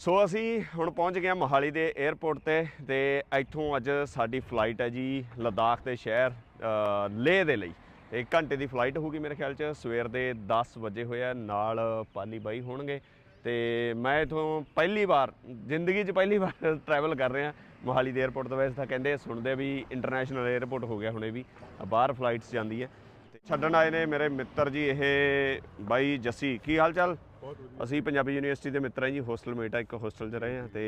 ਸੋ ਅਸੀਂ ਹੁਣ ਪਹੁੰਚ ਗਏ ਹਾਂ ਮੋਹਾਲੀ ਦੇ 에ਅਰਪੋਰਟ ਤੇ ਤੇ ਇੱਥੋਂ ਅੱਜ ਸਾਡੀ ਫਲਾਈਟ ਹੈ ਜੀ ਲਦਾਖ ਦੇ ਸ਼ਹਿਰ ਲੇਹ ਦੇ ਲਈ। ਇੱਕ ਘੰਟੇ ਦੀ ਫਲਾਈਟ ਹੋਊਗੀ ਮੇਰੇ ਖਿਆਲ 'ਚ, ਸਵੇਰ ਦੇ 10 ਵਜੇ ਹੋਇਆ, ਨਾਲ ਪਾਲੀ ਬਾਈ ਹੋਣਗੇ। ਤੇ ਮੈਂ ਇਥੋਂ ਪਹਿਲੀ ਵਾਰ, ਜ਼ਿੰਦਗੀ 'ਚ ਪਹਿਲੀ ਵਾਰ ਟਰੈਵਲ ਕਰ ਰਿਹਾ ਮੋਹਾਲੀ ਦੇ 에ਅਰਪੋਰਟ ਤੋਂ। ਵੈਸੇ ਤਾਂ ਕਹਿੰਦੇ ਸੁਣਦੇ ਵੀ ਇੰਟਰਨੈਸ਼ਨਲ 에ਅਰਪੋਰਟ ਹੋ ਗਿਆ ਹੁਣੇ ਵੀ, ਬਾਹਰ ਫਲਾਈਟਸ ਜਾਂਦੀ ਹੈ। ਤੇ ਛੱਡਣ ਆਏ ਨੇ ਮੇਰੇ ਮਿੱਤਰ ਜੀ, ਇਹ ਬਾਈ ਜੱਸੀ। ਕੀ ਹਾਲ ਚਾਲ? ਅਸੀਂ ਪੰਜਾਬੀ ਯੂਨੀਵਰਸਿਟੀ ਦੇ ਮਿੱਤਰ ਹਾਂ ਜੀ ਹੋਸਟਲ ਮੇਟ ਆ ਇੱਕ ਹੋਸਟਲ 'ਚ ਰਹੇ ਹਾਂ ਤੇ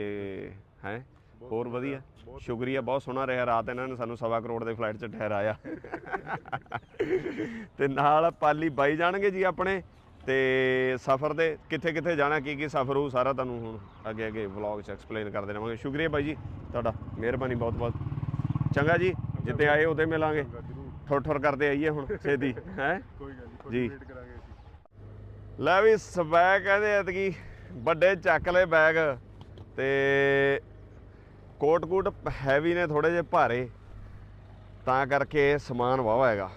ਹੈ ਹੋਰ ਵਧੀਆ। ਸ਼ੁਕਰੀਆ ਬਹੁਤ ਸੋਹਣਾ ਰਿਹਾ। ਰਾਤ ਇਹਨਾਂ ਨੇ ਸਾਨੂੰ ਸਵਾ ਕਰੋੜ ਦੇ ਫਲਾਈਟ 'ਚ ਠਹਿਰਾਇਆ। ਤੇ ਨਾਲ ਪਾਲੀ ਬਾਈ ਜਾਣਗੇ ਜੀ ਆਪਣੇ ਤੇ ਸਫ਼ਰ ਦੇ ਕਿੱਥੇ ਕਿੱਥੇ ਜਾਣਾ ਕੀ ਕੀ ਸਫ਼ਰ ਹੋਊ ਸਾਰਾ ਤੁਹਾਨੂੰ ਹੁਣ ਅੱਗੇ ਅੱਗੇ ਵਲੌਗ 'ਚ ਐਕਸਪਲੇਨ ਕਰਦੇ ਰਹਾਂਗੇ ਸ਼ੁਕਰੀਆ ਬਾਈ ਜੀ ਤੁਹਾਡਾ ਮਿਹਰਬਾਨੀ ਬਹੁਤ ਬਹੁਤ ਚੰਗਾ ਜੀ ਜਿੱਤੇ ਆਏ ਉਹਦੇ ਮਿਲਾਂਗੇ। ਠੁਰ ਠੁਰ ਕਰਦੇ ਆਈਏ ਹੁਣ ਛੇਤੀ ਹੈ? ਕੋਈ ਗੱਲ ਨਹੀਂ ਜੀ। ਲੈ ਵੀ ਸਬੈਗ ਕਹਿੰਦੇ ਐਤਕੀ ਵੱਡੇ ਚੱਕ ਲਏ ਬੈਗ ਤੇ ਕੋਟ ਕੋਟ ਹੈਵੀ ਨੇ ਥੋੜੇ ਜਿਹੇ ਭਾਰੇ ਤਾਂ ਕਰਕੇ ਸਮਾਨ ਵਾਵਾ ਹੈਗਾ।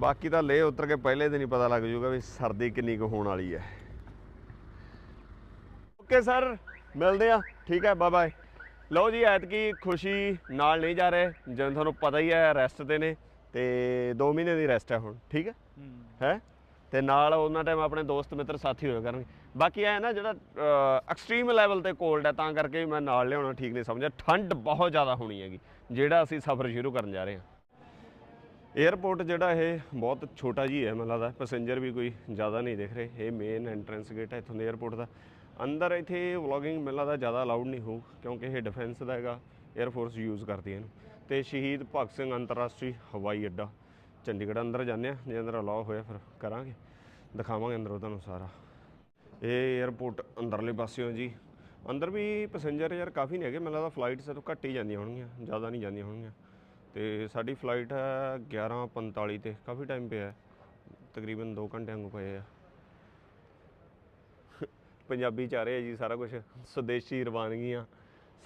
ਬਾਕੀ ਤਾਂ ਲੇ ਉਤਰ ਕੇ ਪਹਿਲੇ ਦਿਨ ਹੀ ਪਤਾ ਲੱਗ ਜਾਊਗਾ ਵੀ ਸਰਦੀ ਕਿੰਨੀ ਕੁ ਹੋਣ ਵਾਲੀ ਹੈ। ਓਕੇ ਸਰ ਮਿਲਦੇ ਆ ਠੀਕ ਹੈ ਬਾਏ ਬਾਏ ਲਓ ਜੀ ਐਤਕੀ ਖੁਸ਼ੀ ਨਾਲ ਨਹੀਂ ਜਾ ਰਹੇ ਜਿਵੇਂ ਤੁਹਾਨੂੰ ਪਤਾ ਹੀ ਹੈ ਰੈਸਟ ਤੇ ਨੇ ਤੇ 2 ਮਹੀਨੇ ਦੀ ਰੈਸਟ ਹੈ ਹੁਣ ਠੀਕ ਹੈ। ਹੈ? ਤੇ ਨਾਲ ਉਹਨਾਂ ਟਾਈਮ ਆਪਣੇ ਦੋਸਤ, ਮਿੱਤਰ, ਸਾਥੀ ਹੋਇਆ ਕਰਨਗੇ। ਬਾਕੀ ਐ ਨਾ ਜਿਹੜਾ ਐਕਸਟ੍ਰੀਮ ਲੈਵਲ ਤੇ ਕੋਲਡ ਹੈ, ਤਾਂ ਕਰਕੇ ਮੈਂ ਨਾਲ ਲਿਆਉਣਾ ਠੀਕ ਨਹੀਂ ਸਮਝਿਆ। ਠੰਡ ਬਹੁਤ ਜ਼ਿਆਦਾ ਹੋਣੀ ਹੈਗੀ, ਜਿਹੜਾ ਅਸੀਂ ਸਫ਼ਰ ਸ਼ੁਰੂ ਕਰਨ ਜਾ ਰਹੇ ਹਾਂ। 에어ਪੋਰਟ ਜਿਹੜਾ ਇਹ ਬਹੁਤ ਛੋਟਾ ਜੀ ਹੈ, ਮੈਨੂੰ ਲੱਗਦਾ। ਪੈਸੇਂਜਰ ਵੀ ਕੋਈ ਜ਼ਿਆਦਾ ਨਹੀਂ ਦੇਖ ਰਹੇ। ਇਹ ਮੇਨ ਐਂਟਰੈਂਸ ਗੇਟ ਹੈ ਇਥੋਂ ਦੇ 에어ਪੋਰਟ ਦਾ। ਅੰਦਰ ਇੱਥੇ ਵਲੌਗਿੰਗ ਮੈਨੂੰ ਲੱਗਦਾ ਜ਼ਿਆਦਾ ਅਲਾਉਡ ਨਹੀਂ ਹੋਊ, ਕਿਉਂਕਿ ਇਹ ਡਿਫੈਂਸ ਦਾ ਹੈਗਾ। 에ਅਰ ਯੂਜ਼ ਕਰਦੀ ਹੈ ਇਹਨੂੰ। ਤੇ ਸ਼ਹੀਦ ਭਗਤ ਸਿੰਘ ਅੰਤਰਰਾਸ਼ਟਰੀ ਹਵਾਈ ਅੱਡਾ। ਚੰਡੀਗੜ੍ਹ ਅੰਦਰ ਜਾਂਦੇ ਆ, ਜੇ ਅੰਦਰ ਅਲਾਉ ਹੋਇਆ ਫਿਰ ਕਰਾਂਗੇ। ਦਿਖਾਵਾਂਗੇ ਅੰਦਰੋਂ ਤੁਹਾਨੂੰ ਸਾਰਾ। ਇਹ 에ਅਰਪੋਰਟ ਅੰਦਰਲੇ ਪਾਸਿਓਂ ਜੀ। ਅੰਦਰ ਵੀ ਪੈਸੇਂਜਰ ਯਾਰ ਕਾਫੀ ਨਹੀਂ ਹੈਗੇ, ਮੈਨੂੰ ਲੱਗਦਾ ਫਲਾਈਟਸ ਤੋਂ ਘੱਟ ਹੀ ਜਾਂਦੀਆਂ ਹੋਣਗੀਆਂ, ਜ਼ਿਆਦਾ ਨਹੀਂ ਜਾਂਦੀਆਂ ਹੋਣਗੀਆਂ। ਤੇ ਸਾਡੀ ਫਲਾਈਟ ਹੈ 11:45 ਤੇ, ਕਾਫੀ ਟਾਈਮ ਪਿਆ ਤਕਰੀਬਨ 2 ਘੰਟਿਆਂ ਨੂੰ ਪਏ ਆ। ਪੰਜਾਬੀ ਚ ਆ ਰਿਹਾ ਜੀ ਸਾਰਾ ਕੁਝ ਸਵਦੇਸ਼ੀ ਰਵਾਨਗੀਆਂ,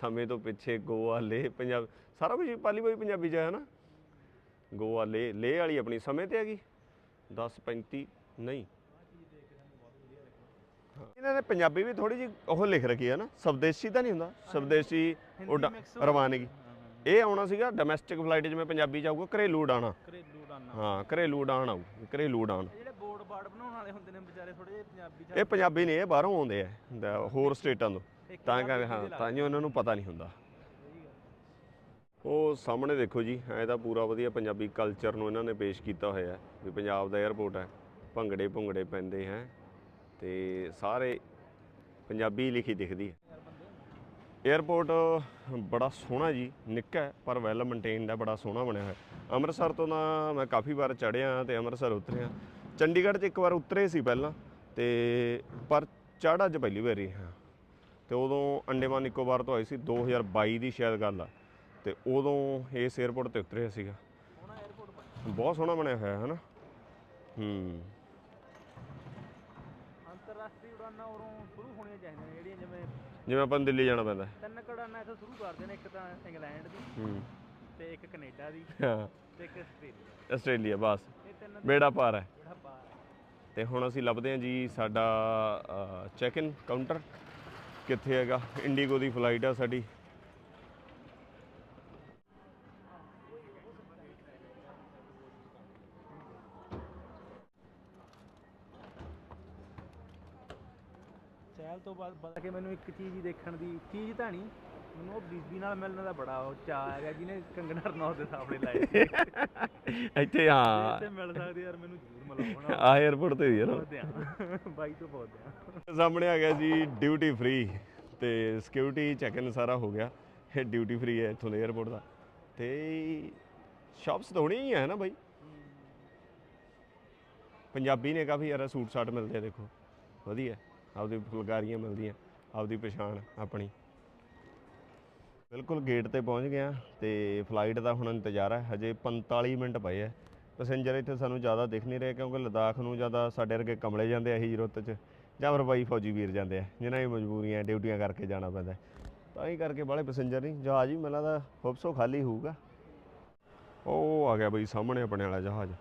ਸਮੇਂ ਤੋਂ ਪਿੱਛੇ ਗੋਆ ਲੇ ਪੰਜਾਬ, ਸਾਰਾ ਕੁਝ ਪਾਲੀ ਬੋਈ ਪੰਜਾਬੀ ਚ ਹੈ ਨਾ। ਗੋਆ ਲੇ ਲੇ ਵਾਲੀ ਆਪਣੀ ਸਮੇਂ ਤੇ ਹੈਗੀ? 10:35 ਨਹੀਂ। ਇਹਨਾਂ ਨੇ ਪੰਜਾਬੀ ਵੀ ਥੋੜੀ ਜੀ ਉਹ ਲਿਖ ਰੱਖੀ ਹੈ ਨਾ ਸਵਦੇਸ਼ੀ ਤਾਂ ਨਹੀਂ ਹੁੰਦਾ। ਸਵਦੇਸ਼ੀ ਉਡਾ ਰਵਾਨਗੀ। ਇਹ ਆਉਣਾ ਸੀਗਾ ਡੋਮੈਸਟਿਕ ਫਲਾਈਟ ਜਿਵੇਂ ਪੰਜਾਬੀ ਚ ਆਊਗਾ ਘਰੇਲੂ ਉਡਾਣਾ। ਘਰੇਲੂ ਹਾਂ ਘਰੇਲੂ ਉਡਾਣ ਆਊ ਘਰੇਲੂ ਉਡਾਨ ਇਹ ਜਿਹੜੇ ਬੋਰਡ ਬਾਰਡ ਬਣਾਉਣ ਵਾਲੇ ਹੁੰਦੇ ਨੇ ਵਿਚਾਰੇ ਥੋੜੇ ਜਿਹੇ ਪੰਜਾਬੀ ਚ ਇਹ ਪੰਜਾਬੀ ਨੇ ਇਹ ਬਾਹਰੋਂ ਆਉਂਦੇ ਆ ਹੋਰ ਸਟੇਟਾਂ ਤੋਂ। ਤਾਂ ਪੰਜਾਬੀ ਕਰ ਹਾਂ ਤਾਂ ਜੋ ਉਹਨਾਂ ਨੂੰ ਪਤਾ ਨਹੀਂ ਹੁੰਦਾ। ਉਹ ਸਾਹਮਣੇ ਦੇਖੋ ਜੀ ਐ ਤਾਂ ਪੂਰਾ ਵਧੀਆ ਪੰਜਾਬੀ ਕਲਚਰ ਨੂੰ ਇਹਨਾਂ ਨੇ ਪੇਸ਼ ਕੀਤਾ ਹੋਇਆ ਹੈ ਵੀ ਪੰਜਾਬ ਦਾ 에ਅਰਪੋਰਟ ਹੈ ਭੰਗੜੇ ਭੁੰਗੜੇ ਪੈਂਦੇ ਹੈ ਤੇ ਸਾਰੇ ਪੰਜਾਬੀ ਲਿਖੀ ਦਿਖਦੀ ਹੈ। 에ਅਰਪੋਰਟ ਬੜਾ ਸੋਹਣਾ ਜੀ ਨਿੱਕਾ ਹੈ, ਪਰ ਵੈਲ ਮੇਨਟੇਨਡ ਹੈ ਬੜਾ ਸੋਹਣਾ ਬਣਿਆ ਹੋਇਆ ਅੰਮ੍ਰਿਤਸਰ ਤੋਂ ਤਾਂ ਮੈਂ ਕਾਫੀ ਵਾਰ ਚੜਿਆ ਤੇ ਅੰਮ੍ਰਿਤਸਰ ਉਤਰਿਆ। ਚੰਡੀਗੜ੍ਹ 'ਚ ਇੱਕ ਵਾਰ ਉਤਰੇ ਸੀ ਪਹਿਲਾਂ ਤੇ ਪਰ ਚੜ੍ਹ ਅੱਜ ਪਹਿਲੀ ਵਾਰੀ ਹਾਂ। ਤੇ ਉਦੋਂ ਅੰਡੇਮਾਨ ਨਿਕੋਬਾਰ ਤੋਂ ਆਏ ਸੀ 2022 ਦੀ ਸ਼ਾਇਦ ਗੱਲ ਆ। ਤੇ ਉਦੋਂ ਇਸ 에어ਪੋਰਟ ਤੇ ਉਤਰਿਆ ਸੀਗਾ। ਬਹੁਤ ਸੋਹਣਾ ਬਣਿਆ ਹੋਇਆ ਹੈ ਹਨਾ? ਹੂੰ। ਅੰਤਰਰਾਸ਼ਟਰੀ ਉਡਾਨਾਂ ਉਰੋਂ ਸ਼ੁਰੂ ਹੋਣੀਆਂ ਚਾਹੀਦੀਆਂ ਜਿਹੜੀਆਂ ਜਿਵੇਂ ਜਿਵੇਂ ਆਪਾਂ ਦਿੱਲੀ ਜਾਣਾ ਪੈਂਦਾ। ਤਿੰਨ ਕੜਾਨਾਂ ਇੱਥੋਂ ਸ਼ੁਰੂ ਕਰਦੇ ਨੇ ਇੱਕ ਤਾਂ ਇੰਗਲੈਂਡ ਦੀ ਹੂੰ। ਤੇ ਇੱਕ ਕੈਨੇਡਾ ਦੀ ਹਾਂ। ਤੇ ਇੱਕ ਆਸਟ੍ਰੇਲੀਆ। ਆਸਟ੍ਰੇਲੀਆ ਬਸ। ਬੇੜਾ ਪਾਰ ਹੈ। ਬੇੜਾ ਪਾਰ ਤੇ ਹੁਣ ਅਸੀਂ ਲੱਭਦੇ ਹਾਂ ਜੀ ਸਾਡਾ ਚੈੱਕ ਇਨ ਕਾਊਂਟਰ ਕਿੱਥੇ ਹੈਗਾ? ਇੰਡੀਗੋ ਦੀ ਫਲਾਈਟ ਆ ਸਾਡੀ। ਪਤਾ ਕਿ ਮੈਨੂੰ ਇੱਕ ਚੀਜ਼ ਹੀ ਦੇਖਣ ਦੀ ਚੀਜ਼ ਤਾਂ ਨਹੀਂ ਮੈਨੂੰ ਉਹ ਬੀਬੀ ਨਾਲ ਮਿਲਣ ਦਾ ਬੜਾ ਉਹ ਚਾਅ ਹੈਗਾ ਜਿਹਨੇ ਕੰਗਣਾ ਰਣੌਤ ਦੇ ਸਾਹਮਣੇ ਲਾਏ ਸੀ। ਇੱਥੇ ਹਾਂ। ਤੇ ਮਿਲ ਸਕਦੀ ਯਾਰ ਮੈਨੂੰ ਜ਼ਰੂਰ ਮਿਲਾਉਣਾ। ਆ 에ਅਰਪੋਰਟ ਤੇ ਹੀ ਹੈ ਨਾ। ਬਹੁਤ ਆ ਬਾਈ ਤੋਂ ਬਹੁਤ ਆ ਸਾਹਮਣੇ ਆ ਗਿਆ ਜੀ ਡਿਊਟੀ ਫ੍ਰੀ ਤੇ ਸਿਕਿਉਰਿਟੀ ਚੈੱਕ ਇਨ ਸਾਰਾ ਹੋ ਗਿਆ। ਇਹ ਡਿਊਟੀ ਫ੍ਰੀ ਹੈ ਇੱਥੋਂ ਦੇ 에ਅਰਪੋਰਟ ਦਾ। ਤੇ ਸ਼ਾਪਸ ਤਾਂ ਹੋਣੀਆਂ ਹੀ ਹੈ ਨਾ ਬਾਈ? ਪੰਜਾਬੀ ਨੇ ਕਾਫੀ ਯਾਰ ਸੂਟ ਸਾਟ ਮਿਲਦੇ ਆ ਦੇਖੋ। ਵਧੀਆ। ਆਪਦੀ ਫੁਲਕਾਰੀਆਂ ਮਿਲਦੀਆਂ, ਆਪਦੀ ਪਛਾਣ ਆਪਣੀ। ਬਿਲਕੁਲ ਗੇਟ ਤੇ ਪਹੁੰਚ ਗਿਆ ਤੇ ਫਲਾਈਟ ਦਾ ਹੁਣ ਇੰਤਜ਼ਾਰ ਹੈ, ਹਜੇ 45 ਮਿੰਟ ਪਏ ਆ ਪੈਸੇਂਜਰ ਇੱਥੇ ਸਾਨੂੰ ਜ਼ਿਆਦਾ ਦਿਖ ਨਹੀਂ ਰਹੇ ਕਿਉਂਕਿ ਲਦਾਖ ਨੂੰ ਜ਼ਿਆਦਾ ਸਾਡੇ ਵਰਗੇ ਕਮਲੇ ਜਾਂਦੇ ਆ ਹੀ ਰੁੱਤ 'ਚ, ਜਾਂ ਫਿਰ ਬਾਈ ਫੌਜੀ ਵੀਰ ਜਾਂਦੇ ਆ, ਜਿਨ੍ਹਾਂ ਦੀ ਮਜਬੂਰੀਆਂ, ਡਿਊਟੀਆਂ ਕਰਕੇ ਜਾਣਾ ਪੈਂਦਾ ਤਾਂ ਹੀ ਕਰਕੇ ਬਾਹਲੇ ਪੈਸੇਂਜਰ ਨਹੀਂ, ਜਹਾਜ਼ ਵੀ ਮੈਨੂੰ ਲੱਗਦਾ ਹੋਪਸੋ ਖਾਲੀ ਹੋਊਗਾ। ਉਹ ਆ ਗਿਆ ਬਈ ਸਾਹਮਣੇ ਆਪਣੇ ਵਾਲਾ ਜਹਾਜ਼।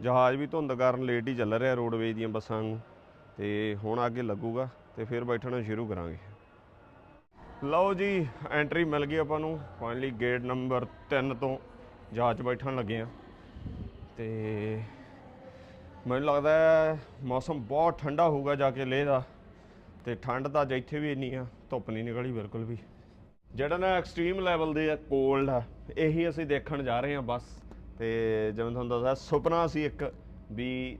ਜਹਾਜ਼ ਵੀ ਧੁੰਦ ਕਾਰਨ ਲੇਟ ਹੀ ਚੱਲ ਰਿਹਾ ਰੋਡਵੇਜ ਦੀਆਂ ਬੱਸਾਂ ਨੂੰ ਤੇ ਹੁਣ ਅੱਗੇ ਲੱਗੂਗਾ ਤੇ ਫਿਰ ਬੈਠਣਾ ਸ਼ੁਰੂ ਕਰਾਂਗੇ। ਲਓ ਜੀ ਐਂਟਰੀ ਮਿਲ ਗਈ ਆਪਾਂ ਨੂੰ। ਫਾਈਨਲੀ ਗੇਟ ਨੰਬਰ 3 ਤੋਂ ਜਹਾਜ਼ 'ਚ ਬੈਠਣ ਲੱਗੇ ਆ। ਤੇ ਮੈਨੂੰ ਲੱਗਦਾ ਹੈ ਮੌਸਮ ਬਹੁਤ ਠੰਡਾ ਹੋਊਗਾ ਜਾ ਕੇ ਲੇਹ ਦਾ। ਤੇ ਠੰਡ ਤਾਂ ਅੱਜ ਇੱਥੇ ਵੀ ਇੰਨੀ ਆ, ਧੁੱਪ ਨਹੀਂ ਨਿਕਲੀ ਬਿਲਕੁਲ ਵੀ। ਜਿਹੜਾ ਨਾ ਐਕਸਟ੍ਰੀਮ ਲੈਵਲ ਦੇ ਆ ਕੋਲਡ ਆ, ਇਹੀ ਅਸੀਂ ਦੇਖਣ ਜਾ ਰਹੇ ਹਾਂ ਬਸ। ਤੇ ਜਿਵੇਂ ਤੁਹਾਨੂੰ ਦੱਸਿਆ, ਸੁਪਨਾ ਸੀ ਇੱਕ ਵੀ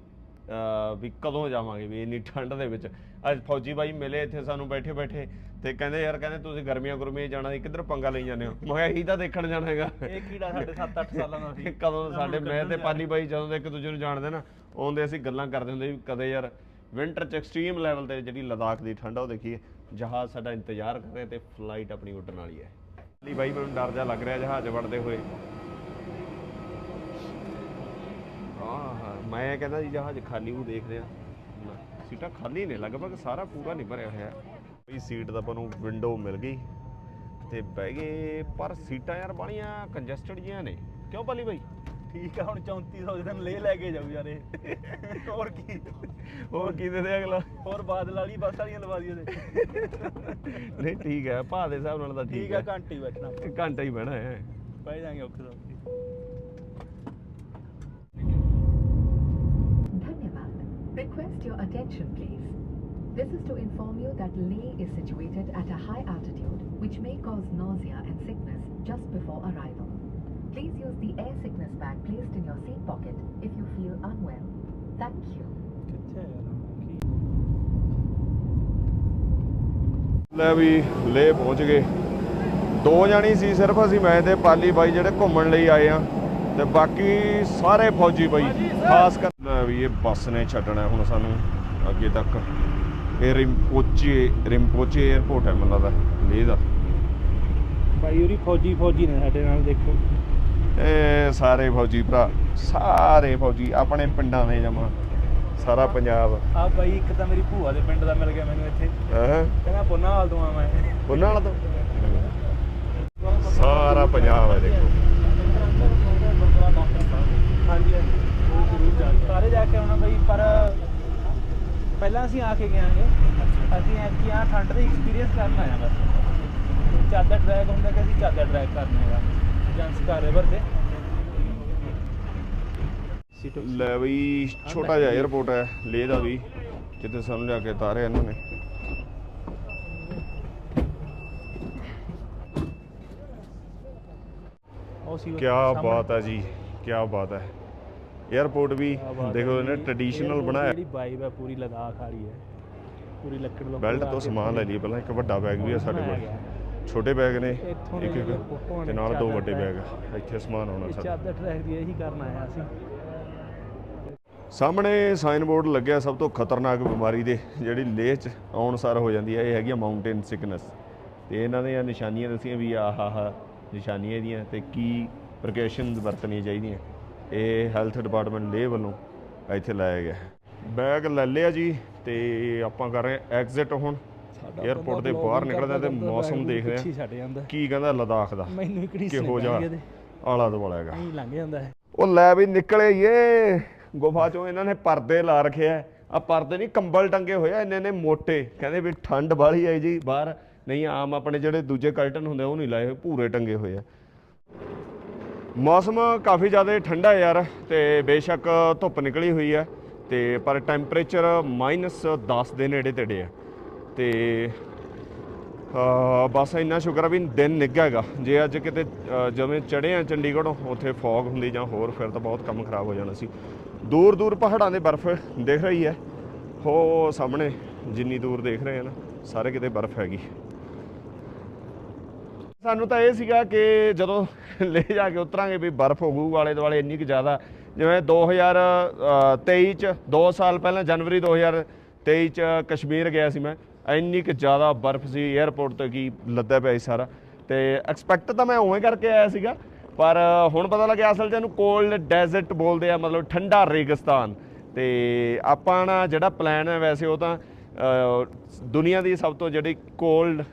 ਵੀ ਕਦੋਂ ਜਾਵਾਂਗੇ ਵੀ ਇੰਨੀ ਠੰਡ ਦੇ ਵਿੱਚ? ਅੱਜ ਫੌਜੀ ਬਾਈ ਮਿਲੇ ਇੱਥੇ ਸਾਨੂੰ ਬੈਠੇ ਬੈਠੇ ਤੇ ਕਹਿੰਦੇ ਯਾਰ ਕਹਿੰਦੇ ਤੁਸੀਂ ਗਰਮੀਆਂ ਗੁਰਮੀਆਂ ਜਾਣਾ ਸੀ ਕਿੱਧਰ ਪੰਗਾ ਲਈ ਜਾਂਦੇ ਹੋ? ਮੈਂ ਕਿਹਾ ਇਹੀ ਤਾਂ ਦੇਖਣ ਜਾਣਾ ਹੈਗਾ। ਇਹ ਕੀੜਾ ਸਾਡੇ 7-8 ਸਾਲਾਂ ਦਾ ਸੀ। ਕਦੋਂ ਸਾਡੇ ਮੈਂ ਤੇ ਪਾਲੀ ਬਾਈ ਜਦੋਂ ਦੇ ਇੱਕ ਦੂਜੇ ਨੂੰ ਜਾਣਦੇ ਨਾ ਆਉਂਦੇ ਅਸੀਂ ਗੱਲਾਂ ਕਰਦੇ ਹੁੰਦੇ ਵੀ ਕਦੇ ਯਾਰ ਵਿੰਟਰ ਚ ਐਕਸਟ੍ਰੀਮ ਲੈਵਲ ਤੇ ਜਿਹੜੀ ਲਦਾਖ ਦੀ ਠੰਡ ਆ ਉਹ ਦੇਖੀਏ। ਜਹਾਜ਼ ਸਾਡਾ ਇੰਤਜ਼ਾਰ ਕਰ ਰਿਹਾ ਤੇ ਫਲਾਈਟ ਆਪਣੀ ਉੱਡਣ ਵਾਲੀ ਹੈ। ਪਾਲੀ ਬਾਈ ਮੈਨੂੰ ਡਰ ਜਾ ਲੱਗ ਰਿਹਾ ਜਹਾਜ਼ ਵੜਦੇ ਹੋਏ ਆਹ ਮੈਂ ਕਹਿੰਦਾ ਜੀ ਜਹਾਜ਼ ਖਾਲੀ ਉਹ ਦੇਖ ਰਿਹਾ ਸੀਟਾਂ ਖਾਲੀ ਨੇ ਲਗਭਗ ਸਾਰਾ ਪੂਰਾ ਨਹੀਂ ਭਰਿਆ ਹੋਇਆ। ਵੀ ਸੀਟ ਦਾ ਆਪਾਂ ਨੂੰ ਵਿੰਡੋ ਮਿਲ ਗਈ ਤੇ ਬਹਿ ਗਏ ਪਰ ਸੀਟਾਂ ਯਾਰ ਬਾਲੀਆਂ ਕੰਜਸਟਡ ਜੀਆਂ ਨੇ। ਕਿਉਂ ਪਾਲੀ ਬਾਈ? ਠੀਕ ਆ ਹੁਣ 3400 ਦੇ ਦਿਨ ਲੈ ਲੈ ਕੇ ਜਾਊ ਯਾਰ ਇਹ। ਹੋਰ ਕੀ? ਹੋਰ ਕੀ ਦੇ ਦੇ ਅਗਲਾ? ਹੋਰ ਬਾਦਲ ਵਾਲੀ ਬੱਸ ਵਾਲੀਆਂ ਲਵਾ ਦਈਏ ਤੇ। ਨਹੀਂ ਠੀਕ ਹੈ ਭਾਅ ਦੇ ਹਿਸਾਬ ਨਾਲ ਤਾਂ ਠੀਕ ਠੀਕ ਆ ਹੈ ਘੰਟੇ ਹੀ ਬੈਠਣਾ। ਘੰਟਾ ਹੀ ਬਹਿਣਾ ਹੈ। ਬਹਿ ਜਾਾਂਗੇ ਔਖੇ ਸੌਖੇ Request your attention, please. This is to inform you that Leh is situated at a high altitude, which may cause nausea and sickness just before arrival. Please use the air sickness bag placed in your seat pocket if you feel unwell. Thank you. ਕਿੱਥੇ ਆ ਲੈ ਵੀ ਲੇ ਪਹੁੰਚ ਗਏ ਦੋ ਜਾਣੀ ਸੀ ਸਿਰਫ ਅਸੀਂ ਮੈਂ ਤੇ ਪਾਲੀ ਬਾਈ ਜਿਹੜੇ ਘੁੰਮਣ ਲਈ ਆਏ ਆ ਤੇ ਬਾਕੀ ਸਾਰੇ ਫੌਜੀ ਬਾਈ ਖਾਸ ਕਰ ਵੀ ਇਹ ਬੱਸ ਨੇ ਛੱਡਣਾ ਹੁਣ ਸਾਨੂੰ ਅੱਗੇ ਤੱਕ। ਇਹ ਰਿੰਪੋਚੇ ਰਿੰਪੋਚੇ 에ਅਰਪੋਰਟ ਹੈ ਮੈਨੂੰ ਲੱਗਦਾ ਲੇਹ ਦਾ। ਬਾਈ ਉਰੀ ਫੌਜੀ ਫੌਜੀ ਨੇ ਸਾਡੇ ਨਾਲ ਦੇਖੋ। ਇਹ ਸਾਰੇ ਫੌਜੀ ਭਰਾ ਸਾਰੇ ਫੌਜੀ ਆਪਣੇ ਪਿੰਡਾਂ ਦੇ ਜਮਾ ਸਾਰਾ ਪੰਜਾਬ। ਆ ਬਾਈ ਇੱਕ ਤਾਂ ਮੇਰੀ ਭੂਆ ਦੇ ਪਿੰਡ ਦਾ ਮਿਲ ਗਿਆ ਮੈਨੂੰ ਇੱਥੇ। ਹੈ? ਕਹਿੰਦਾ ਪੁੰਨਾ ਹਾਲ ਦੂਆ ਮੈਂ। ਉਹਨਾਂ ਨਾਲ ਤਾਂ? ਸਾਰਾ ਪੰਜਾਬ ਹੈ ਦੇਖੋ। ਹਾਂਜੀ ਹਾਂਜੀ। ਉਹ ਜ਼ਰੂਰ ਜਾ ਕੇ ਸਾਰੇ ਜਾ ਕੇ ਆਉਣਾ ਬਈ ਪਰ ਪਹਿਲਾਂ ਅਸੀਂ ਆ ਕੇ ਗਿਆਂਗੇ। ਅਸੀਂ ਐਤਕੀ ਆ ਠੰਡ ਦਾ ਐਕਸਪੀਰੀਅੰਸ ਕਰਨ ਆਇਆ ਬਸ। ਚਾਦਰ ਟਰੈਕ ਹੁੰਦਾ ਕਿ ਅਸੀਂ ਚਾਦਰ ਟਰੈਕ ਕਰਨਾ ਹੈਗਾ ਜੰਸਕਾਰ ਰਿਵਰ ਤੇ ਲੈ ਬਈ ਛੋਟਾ ਜਿਹਾ 에ਅਰਪੋਰਟ ਹੈ ਲੇਹ ਦਾ ਵੀ। ਜਿੱਥੇ ਸਾਨੂੰ ਜਾ ਕੇ ਉਤਾਰਿਆ ਇਹਨਾਂ ਨੇ। ਉਹ ਸੀ ਕੀ ਬਾਤ ਹੈ ਜੀ। ਕੀ ਬਾਤ ਹੈ। 에ਅਰਪੋਰਟ ਵੀ ਦੇਖੋ ਇਹਨੇ ਟ੍ਰੈਡੀਸ਼ਨਲ ਬਣਾਇਆ। ਜਿਹੜੀ ਵਾਈਬ ਹੈ ਪੂਰੀ ਲਦਾਖ ਵਾਲੀ ਹੈ। ਪੂਰੀ ਲੱਕੜ ਲੋਕ ਬੈਲਟ ਤੋਂ ਸਮਾਨ ਲੈ ਲਈ ਪਹਿਲਾਂ ਇੱਕ ਵੱਡਾ ਬੈਗ ਵੀ ਹੈ ਸਾਡੇ ਕੋਲ। ਛੋਟੇ ਬੈਗ ਨੇ ਦੇ ਇੱਕ ਇੱਕ ਤੇ ਨੇ ਨਾਲ ਦੋ ਵੱਡੇ। ਬੈਗ ਇੱਥੇ ਸਮਾਨ ਆਉਣਾ ਸਾਡਾ ਚਾਦਰ ਟਰੈਕ ਦੀ ਇਹੀ ਕਰਨ ਆਇਆ ਸੀ ਸਾਹਮਣੇ ਸਾਈਨ ਬੋਰਡ ਲੱਗਿਆ ਸਭ ਤੋਂ ਖਤਰਨਾਕ ਬਿਮਾਰੀ ਦੇ ਜਿਹੜੀ ਲੇਹ ਚ ਆਉਣ ਸਾਰ ਹੋ ਜਾਂਦੀ ਹੈ ਇਹ ਹੈਗੀ ਮਾਊਂਟੇਨ ਸਿਕਨੈਸ ਤੇ ਇਹਨਾਂ ਦੀਆਂ ਨਿਸ਼ਾਨੀਆਂ ਦੱਸੀਆਂ ਵੀ ਆਹ ਆਹ ਨਿਸ਼ਾਨੀਆਂ ਇਹਦੀਆਂ ਤੇ ਕੀ ਪ੍ਰੀਕਾਸ਼ਨਸ ਵਰਤਣੀਆਂ ਚਾਹੀਦੀਆਂ। ਇਹ ਹੈਲਥ ਡਿਪਾਰਟਮੈਂਟ ਲੇਹ ਵੱਲੋਂ ਇੱਥੇ ਲਾਇਆ ਗਿਆ ਬੈਗ ਲੈ ਲਿਆ ਜੀ ਤੇ ਆਪਾਂ ਕਰ ਰਹੇ ਐਗਜ਼ਿਟ ਹੁਣ। 에ਅਰਪੋਰਟ ਦੇ ਬਾਹਰ ਨਿਕਲਦਾ ਤੇ ਮੌਸਮ ਦੇਖਦੇ ਆ। ਕੀ ਕਹਿੰਦਾ ਲਦਾਖ ਦਾ? ਮੈਨੂੰ ਇਕੜੀ ਕਿਹੋ ਜਿਹਾ ਆਲਾ ਦੁਆਲਾ ਹੈਗਾ। ਨਹੀਂ ਲੰਘ ਜਾਂਦਾ ਹੈ ਉਹ ਲੈ ਵੀ ਨਿਕਲੇ ਏ। ਗੁਫਾ ਚੋਂ ਇਹਨਾਂ ਨੇ ਪਰਦੇ ਲਾ ਰੱਖੇ ਆ। ਆ ਪਰਦੇ ਨਹੀਂ ਕੰਬਲ ਟੰਗੇ ਹੋਏ ਆ ਇੰਨੇ ਨੇ ਮੋਟੇ। ਕਹਿੰਦੇ ਵੀ ਠੰਡ ਬਾਹਲੀ ਆਈ ਜੀ ਬਾਹਰ। ਨਹੀਂ ਆਮ ਆਪਣੇ ਜਿਹੜੇ ਦੂਜੇ ਕਰਟਨ ਹੁੰਦੇ ਉਹ ਨਹੀਂ ਲਾਏ ਹੋਏ ਪੂਰੇ ਟੰਗੇ ਹੋਏ ਆ। ਮੌਸਮ ਕਾਫੀ ਜ਼ਿਆਦਾ ਠੰਡਾ ਯਾਰ ਤੇ ਬੇਸ਼ੱਕ ਧੁੱਪ ਨਿਕਲੀ ਹੋਈ ਹੈ ਤੇ ਪਰ ਟੈਂਪਰੇਚਰ -10 ਦੇ ਨੇੜੇ ਤੇੜੇ ਆ ਤੇ, ਅਹ, ਬਸ ਇੰਨਾ ਸ਼ੁਕਰ ਆ ਵੀ ਦਿਨ ਨਿੱਘਾ ਹੈਗਾ। ਜੇ ਅੱਜ ਕਿਤੇ ਜਿਵੇਂ ਚੜ੍ਹੇ ਆ ਚੰਡੀਗੜ੍ਹੋਂ, ਉੱਥੇ ਫੌਗ ਹੁੰਦੀ ਜਾਂ ਹੋਰ ਫਿਰ ਤਾਂ ਬਹੁਤ ਕੰਮ ਖਰਾਬ ਹੋ ਜਾਣਾ ਸੀ। ਦੂਰ ਦੂਰ ਪਹਾੜਾਂ ਦੇ ਬਰਫ਼ ਦਿਖ ਰਹੀ ਹੈ। ਹੋ ਸਾਹਮਣੇ ਜਿੰਨੀ ਦੂਰ ਦੇਖ ਰਹੇ ਆ ਨਾ, ਸਾਰੇ ਕਿਤੇ ਬਰਫ਼ ਹੈਗੀ। ਸਾਨੂੰ ਤਾਂ ਇਹ ਸੀਗਾ ਕਿ ਜਦੋਂ ਲੈ ਜਾ ਕੇ ਉਤਰਾਂਗੇ ਵੀ ਬਰਫ਼ ਹੋਊ ਆਲੇ ਦੁਆਲੇ ਇੰਨੀ ਕੁ ਜ਼ਿਆਦਾ, ਜਿਵੇਂ 2023 ਚ 2 ਸਾਲ ਪਹਿਲਾਂ ਜਨਵਰੀ 2023 ਚ ਕਸ਼ਮੀਰ ਗਿਆ ਸੀ ਮੈਂ, ਇੰਨੀ ਕੁ ਜ਼ਿਆਦਾ ਬਰਫ਼ ਸੀ 에ਅਰਪੋਰਟ ਤੇ ਕੀ ਲੱਦਾ ਪਿਆ ਸੀ ਸਾਰਾ, ਤੇ ਐਕਸਪੈਕਟ ਤਾਂ ਮੈਂ ਉਵੇਂ ਕਰਕੇ ਆਇਆ ਸੀਗਾ, ਪਰ ਹੁਣ ਪਤਾ ਲੱਗਿਆ ਅਸਲ 'ਚ ਇਹਨੂੰ ਕੋਲਡ ਡੈਜ਼ਰਟ ਬੋਲਦੇ ਆ, ਮਤਲਬ ਠੰਡਾ ਰੇਗਿਸਤਾਨ, ਤੇ ਆਪਾਂ ਨਾ ਜਿਹੜਾ ਪਲਾਨ ਹੈ ਵੈਸੇ ਉਹ ਤਾਂ ਦੁਨੀਆ ਦੀ ਸਭ ਤੋਂ ਜਿਹੜੀ ਕੋਲਡ